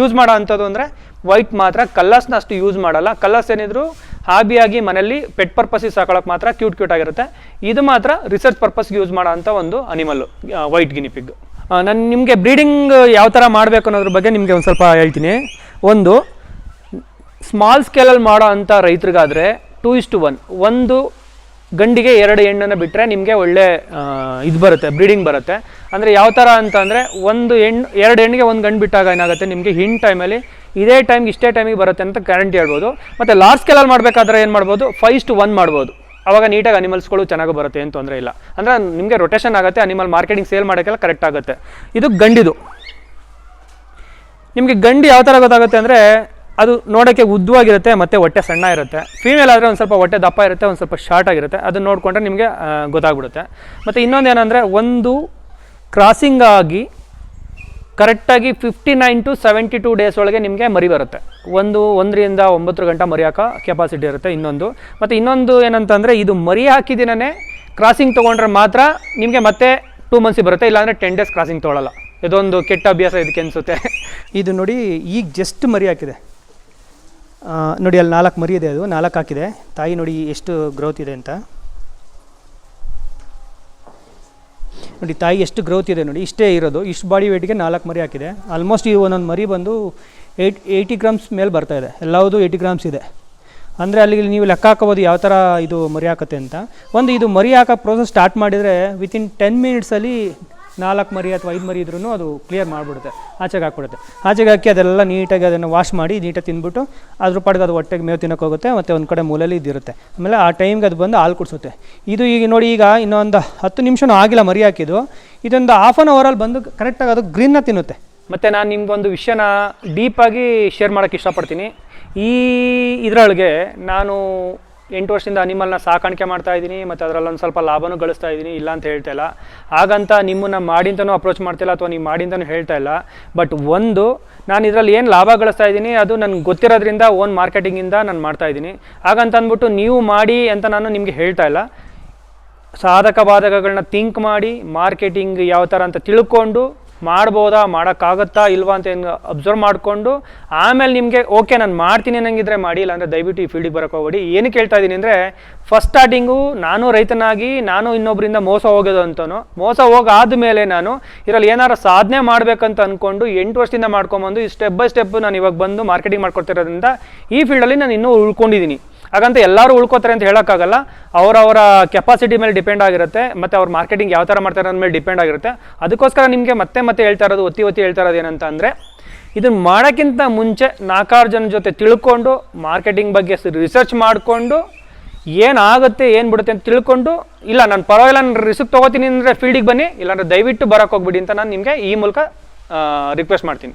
ಯೂಸ್ ಮಾಡೋ ಅಂಥದ್ದು ಅಂದರೆ ವೈಟ್ ಮಾತ್ರ. ಕಲ್ಲರ್ಸ್ನ ಅಷ್ಟು ಯೂಸ್ ಮಾಡಲ್ಲ. ಕಲ್ಲರ್ಸ್ ಏನಿದ್ರು ಹಾಬಿಯಾಗಿ ಮನೆಯಲ್ಲಿ ಪೆಟ್ ಪರ್ಪಸಿಗೆ ಸಾಕೊಳ್ಳೋಕೆ ಮಾತ್ರ ಕ್ಯೂಟ್ ಕ್ಯೂಟ್ ಆಗಿರುತ್ತೆ. ಇದು ಮಾತ್ರ ರಿಸರ್ಚ್ ಪರ್ಪಸ್ಗೆ ಯೂಸ್ ಮಾಡೋ ಅಂಥ ಒಂದು ಅನಿಮಲ್ಲು ವೈಟ್ ಗಿನಿಪಿಗ್ ನಾನು ನಿಮಗೆ ಬ್ರೀಡಿಂಗ್ ಯಾವ ಥರ ಮಾಡಬೇಕು ಅನ್ನೋದ್ರ ಬಗ್ಗೆ ನಿಮಗೆ ಒಂದು ಸ್ವಲ್ಪ ಹೇಳ್ತೀನಿ. ಒಂದು ಸ್ಮಾಲ್ ಸ್ಕೇಲಲ್ಲಿ ಮಾಡೋ ಅಂಥ ರೈತರಿಗಾದರೆ ಟೂ ಇಸ್ ಟು ಒನ್ ಒಂದು ಗಂಡಿಗೆ ಎರಡು ಹೆಣ್ಣನ್ನು ಬಿಟ್ಟರೆ ನಿಮಗೆ ಒಳ್ಳೆ ಇದು ಬರುತ್ತೆ ಬ್ರೀಡಿಂಗ್ ಬರುತ್ತೆ. ಅಂದರೆ ಯಾವ ಥರ ಅಂತ ಅಂದರೆ ಒಂದು ಹೆಣ್ಣು ಎರಡು ಹೆಣ್ಣಿಗೆ ಒಂದು ಗಂಡು ಬಿಟ್ಟಾಗ ಏನಾಗುತ್ತೆ? ನಿಮಗೆ ಹಿಂಡ್ ಟೈಮಲ್ಲಿ ಇದೇ ಟೈಮ್ಗೆ ಇಷ್ಟೇ ಟೈಮಿಗೆ ಬರುತ್ತೆ ಅಂತ ಗ್ಯಾರಂಟಿ ಹೇಳ್ಬೋದು. ಮತ್ತು ಲಾರ್ಜ್ ಸ್ಕೇಲಲ್ಲಿ ಮಾಡಬೇಕಾದ್ರೆ ಏನು ಮಾಡ್ಬೋದು? ಫೈವ್ ಟು ಒನ್ ಮಾಡ್ಬೋದು. ಅವಾಗ ನೀಟಾಗಿ ಅನಿಮಲ್ಸ್ಗಳು ಚೆನ್ನಾಗಿ ಬರುತ್ತೆ, ಏನು ತೊಂದರೆ ಇಲ್ಲ. ಅಂದರೆ ನಿಮಗೆ ರೊಟೇಷನ್ ಆಗುತ್ತೆ ಅನಿಮಲ್ ಮಾರ್ಕೆಟಿಂಗ್ ಸೇಲ್ ಮಾಡೋಕ್ಕೆಲ್ಲ ಕರೆಕ್ಟ್ ಆಗುತ್ತೆ. ಇದು ಗಂಡಿದು. ನಿಮಗೆ ಗಂಡು ಯಾವ ಥರ ಗೊತ್ತಾಗುತ್ತೆ ಅಂದರೆ, ಅದು ನೋಡೋಕ್ಕೆ ಉದ್ದವಾಗಿರುತ್ತೆ, ಮತ್ತು ಹೊಟ್ಟೆ ಸಣ್ಣ ಇರುತ್ತೆ. ಫೀಮೇಲ್ ಆದರೆ ಒಂದು ಸ್ವಲ್ಪ ಹೊಟ್ಟೆ ದಪ್ಪ ಇರುತ್ತೆ, ಒಂದು ಸ್ವಲ್ಪ ಶಾರ್ಟ್ ಆಗಿರುತ್ತೆ. ಅದನ್ನ ನೋಡಿಕೊಂಡ್ರೆ ನಿಮಗೆ ಗೊತ್ತಾಗ್ಬಿಡುತ್ತೆ. ಮತ್ತು ಇನ್ನೊಂದು ಏನಂದರೆ, ಒಂದು ಕ್ರಾಸಿಂಗ್ ಆಗಿ ಕರೆಕ್ಟಾಗಿ fifty nine to seventy two days ಒಳಗೆ ನಿಮಗೆ ಮರಿ ಬರುತ್ತೆ. ಒಂದು ಒಂದರಿಂದ ಒಂಬತ್ತು ಗಂಟೆ ಮರಿ ಹಾಕೋ ಕೆಪಾಸಿಟಿ ಇರುತ್ತೆ ಇನ್ನೊಂದು. ಮತ್ತು ಇನ್ನೊಂದು ಏನಂತಂದರೆ ಇದು ಮರಿ ಹಾಕಿದಿನೇ ಕ್ರಾಸಿಂಗ್ ತೊಗೊಂಡ್ರೆ ಮಾತ್ರ ನಿಮಗೆ ಮತ್ತೆ ಟೂ ಮಂತ್ಸಿಗೆ ಬರುತ್ತೆ, ಇಲ್ಲಾಂದರೆ ಟೆನ್ ಡೇಸ್ ಕ್ರಾಸಿಂಗ್ ತೊಗೊಳಲ್ಲ. ಇದೊಂದು ಕೆಟ್ಟ ಅಭ್ಯಾಸ ಇದಕ್ಕೆ ಅನಿಸುತ್ತೆ. ಇದು ನೋಡಿ ಈಗ ಜಸ್ಟ್ ಮರಿ ಹಾಕಿದೆ. ನೋಡಿ ಅಲ್ಲಿ ನಾಲ್ಕು ಮರಿ ಇದೆ ಅದು, ನಾಲ್ಕು ಹಾಕಿದೆ. ತಾಯಿ ನೋಡಿ ಎಷ್ಟು ಗ್ರೋತ್ ಇದೆ ಅಂತ. ನೋಡಿ, ತಾಯಿ ಎಷ್ಟು ಗ್ರೋತ್ ಇದೆ ನೋಡಿ, ಇಷ್ಟೇ ಇರೋದು. ಇಷ್ಟು ಬಾಡಿ ವೇಟ್ಗೆ ನಾಲ್ಕು ಮರಿ ಹಾಕಿದೆ. ಆಲ್ಮೋಸ್ಟ್ ಈ ಒಂದೊಂದು ಮರಿ ಬಂದು ಏಯ್ಟ್ ಏಯ್ಟಿ ಗ್ರಾಮ್ಸ್ ಮೇಲೆ ಬರ್ತಾ ಇದೆ. ಎಲ್ಲವುದು ಏಯ್ಟಿ ಗ್ರಾಮ್ಸ್ ಇದೆ. ಅಂದರೆ ಅಲ್ಲಿ ನೀವು ಲೆಕ್ಕ ಹಾಕೋಬೋದು ಯಾವ ಥರ ಇದು ಮರಿ ಹಾಕತ್ತೆ ಅಂತ. ಒಂದು ಇದು ಮರಿ ಹಾಕೋ ಪ್ರೋಸೆಸ್ ಸ್ಟಾರ್ಟ್ ಮಾಡಿದರೆ ವಿತಿನ್ ಟೆನ್ ಮಿನಿಟ್ಸಲ್ಲಿ ನಾಲ್ಕು ಮರಿ ಅಥವಾ ಐದು ಮರಿ ಇದ್ರೂ ಅದು ಕ್ಲಿಯರ್ ಮಾಡಿಬಿಡುತ್ತೆ, ಆಚೆಗೆ ಹಾಕ್ಬಿಡುತ್ತೆ. ಆಚೆಗೆ ಹಾಕಿ ಅದೆಲ್ಲ ನೀಟಾಗಿ ಅದನ್ನು ವಾಶ್ ಮಾಡಿ, ನೀಟಾಗಿ ತಿಂದ್ಬಿಟ್ಟು ಅದ್ರ ಪಾಡಿಗೆ ಅದು ಹೊಟ್ಟೆಗೆ ಮೇವು ತಿನ್ನೋಕೆ ಹೋಗುತ್ತೆ, ಮತ್ತು ಒಂದು ಕಡೆ ಮೂಲೆಯಲ್ಲಿ ಇದ್ದಿರುತ್ತೆ. ಆಮೇಲೆ ಆ ಟೈಮ್ಗೆ ಅದು ಬಂದು ಹಾಲು ಕುಡಿಸುತ್ತೆ. ಇದು ಈಗ ನೋಡಿ ಈಗ ಇನ್ನೊಂದು ಹತ್ತು ನಿಮಿಷನೂ ಆಗಿಲ್ಲ ಮರಿ ಹಾಕಿದ್ದು. ಇದೊಂದು ಹಾಫ್ ಆನ್ ಅವರಲ್ಲಿ ಬಂದು ಕರೆಕ್ಟಾಗಿ ಅದು ಗ್ರೀನ್ನ ತಿನ್ನುತ್ತೆ. ಮತ್ತು ನಾನು ನಿಮ್ಗೊಂದು ವಿಷಯನ ಡೀಪಾಗಿ ಶೇರ್ ಮಾಡೋಕ್ಕೆ ಇಷ್ಟಪಡ್ತೀನಿ. ಈ ಇದರೊಳಗೆ ನಾನು ಎಂಟು ವರ್ಷದಿಂದ ಅನಿಮಲ್ನ ಸಾಕಾಣಿಕೆ ಮಾಡ್ತಾ ಇದ್ದೀನಿ, ಮತ್ತು ಅದರಲ್ಲೊಂದು ಸ್ವಲ್ಪ ಲಾಭನೂ ಗಳಿಸ್ತಾ ಇದ್ದೀನಿ, ಇಲ್ಲ ಅಂತ ಹೇಳ್ತಾ ಇಲ್ಲ. ಹಾಗಂತ ನಿಮ್ಮನ್ನು ಮಾಡಿಂತನೂ ಅಪ್ರೋಚ್ ಮಾಡ್ತಿಲ್ಲ ಅಥವಾ ನೀವು ಮಾಡಿ ಅಂತಲೂ ಹೇಳ್ತಾ ಇಲ್ಲ. ಬಟ್ ಒಂದು, ನಾನು ಇದರಲ್ಲಿ ಏನು ಲಾಭ ಗಳಿಸ್ತಾ ಇದ್ದೀನಿ, ಅದು ನನಗೆ ಗೊತ್ತಿರೋದ್ರಿಂದ ಓನ್ ಮಾರ್ಕೆಟಿಂಗಿಂದ ನಾನು ಮಾಡ್ತಾ ಇದ್ದೀನಿ. ಹಾಗಂತ ಅಂದ್ಬಿಟ್ಟು ನೀವು ಮಾಡಿ ಅಂತ ನಾನು ನಿಮಗೆ ಹೇಳ್ತಾ ಇಲ್ಲ. ಸಾಧಕ ಬಾಧಕಗಳನ್ನ ಥಿಂಕ್ ಮಾಡಿ ಮಾರ್ಕೆಟಿಂಗ್ ಯಾವ ಥರ ಅಂತ ತಿಳ್ಕೊಂಡು ಮಾಡ್ಬೋದಾ, ಮಾಡೋಕ್ಕಾಗತ್ತಾ ಇಲ್ವಾ ಅಂತ ಏನು ಅಬ್ಸರ್ವ್ ಮಾಡಿಕೊಂಡು, ಆಮೇಲೆ ನಿಮಗೆ ಓಕೆ ನಾನು ಮಾಡ್ತೀನಿ ಅನ್ನಂಗಿದ್ರೆ ಮಾಡಿ, ಇಲ್ಲಾಂದರೆ ದಯವಿಟ್ಟು ಈ ಫೀಲ್ಡಿಗೆ ಬರೋಕೆ ಹೋಗ್ಬೇಡಿ. ಏನಕ್ಕೆ ಹೇಳ್ತಾ ಇದ್ದೀನಿ ಅಂದರೆ ಫಸ್ಟ್ ಸ್ಟಾರ್ಟಿಂಗು ನಾನು ರೈತನಾಗಿ, ನಾನು ಇನ್ನೊಬ್ಬರಿಂದ ಮೋಸ ಹೋಗೋದು ಅಂತನೋ, ಮೋಸ ಹೋಗಾದ ಮೇಲೆ ನಾನು ಇದರಲ್ಲಿ ಏನಾರು ಸಾಧನೆ ಮಾಡಬೇಕಂತ ಅಂದ್ಕೊಂಡು ಎಂಟು ವರ್ಷದಿಂದ ಮಾಡ್ಕೊಂಬಂದು, ಈ ಸ್ಟೆಪ್ ಬೈ ಸ್ಟೆಪ್ ನಾನು ಇವಾಗ ಬಂದು ಮಾರ್ಕೆಟಿಂಗ್ ಮಾಡ್ಕೊಡ್ತಿರೋದ್ರಿಂದ ಈ ಫೀಲ್ಡಲ್ಲಿ ನಾನು ಇನ್ನೂ ಉಳ್ಕೊಂಡಿದ್ದೀನಿ. ಹಾಗಂತ ಎಲ್ಲರೂ ಉಳ್ಕೋತಾರೆ ಅಂತ ಹೇಳೋಕ್ಕಾಗಲ್ಲ. ಅವರವರ ಕೆಪಾಸಿಟಿ ಮೇಲೆ ಡಿಪೆಂಡ್ ಆಗಿರುತ್ತೆ. ಮತ್ತು ಅವ್ರ ಮಾರ್ಕೆಟಿಂಗ್ ಯಾವ ಥರ ಮಾಡ್ತಾರೆ ಮೇಲೆ ಡಿಪೆಂಡ್ ಆಗಿರುತ್ತೆ. ಅದಕ್ಕೋಸ್ಕರ ನಿಮಗೆ ಮತ್ತೆ ಮತ್ತೆ ಹೇಳ್ತಾ ಇರೋದು, ಒತ್ತಿ ಒತ್ತಿ ಹೇಳ್ತಾ ಇರೋದು ಏನಂತ ಅಂದರೆ ಇದನ್ನು ಮಾಡೋಕ್ಕಿಂತ ಮುಂಚೆ ನಾಲ್ಕಾರು ಜನ ಜೊತೆ ತಿಳ್ಕೊಂಡು ಮಾರ್ಕೆಟಿಂಗ್ ಬಗ್ಗೆ ರಿಸರ್ಚ್ ಮಾಡಿಕೊಂಡು, ಏನಾಗುತ್ತೆ, ಏನು ಬಿಡುತ್ತೆ ಅಂತ ತಿಳ್ಕೊಂಡು, ಇಲ್ಲ ನಾನು ಪರವಾಗಿಲ್ಲ, ನಾನು ರಿಸ್ಕ್ ತೊಗೋತೀನಿ ಅಂದರೆ ಫೀಲ್ಡಿಗೆ ಬನ್ನಿ, ಇಲ್ಲಾಂದರೆ ದಯವಿಟ್ಟು ಬರೋಕ್ಕೆ ಹೋಗ್ಬಿಡಿ ಅಂತ ನಾನು ನಿಮಗೆ ಈ ಮೂಲಕ ರಿಕ್ವೆಸ್ಟ್ ಮಾಡ್ತೀನಿ.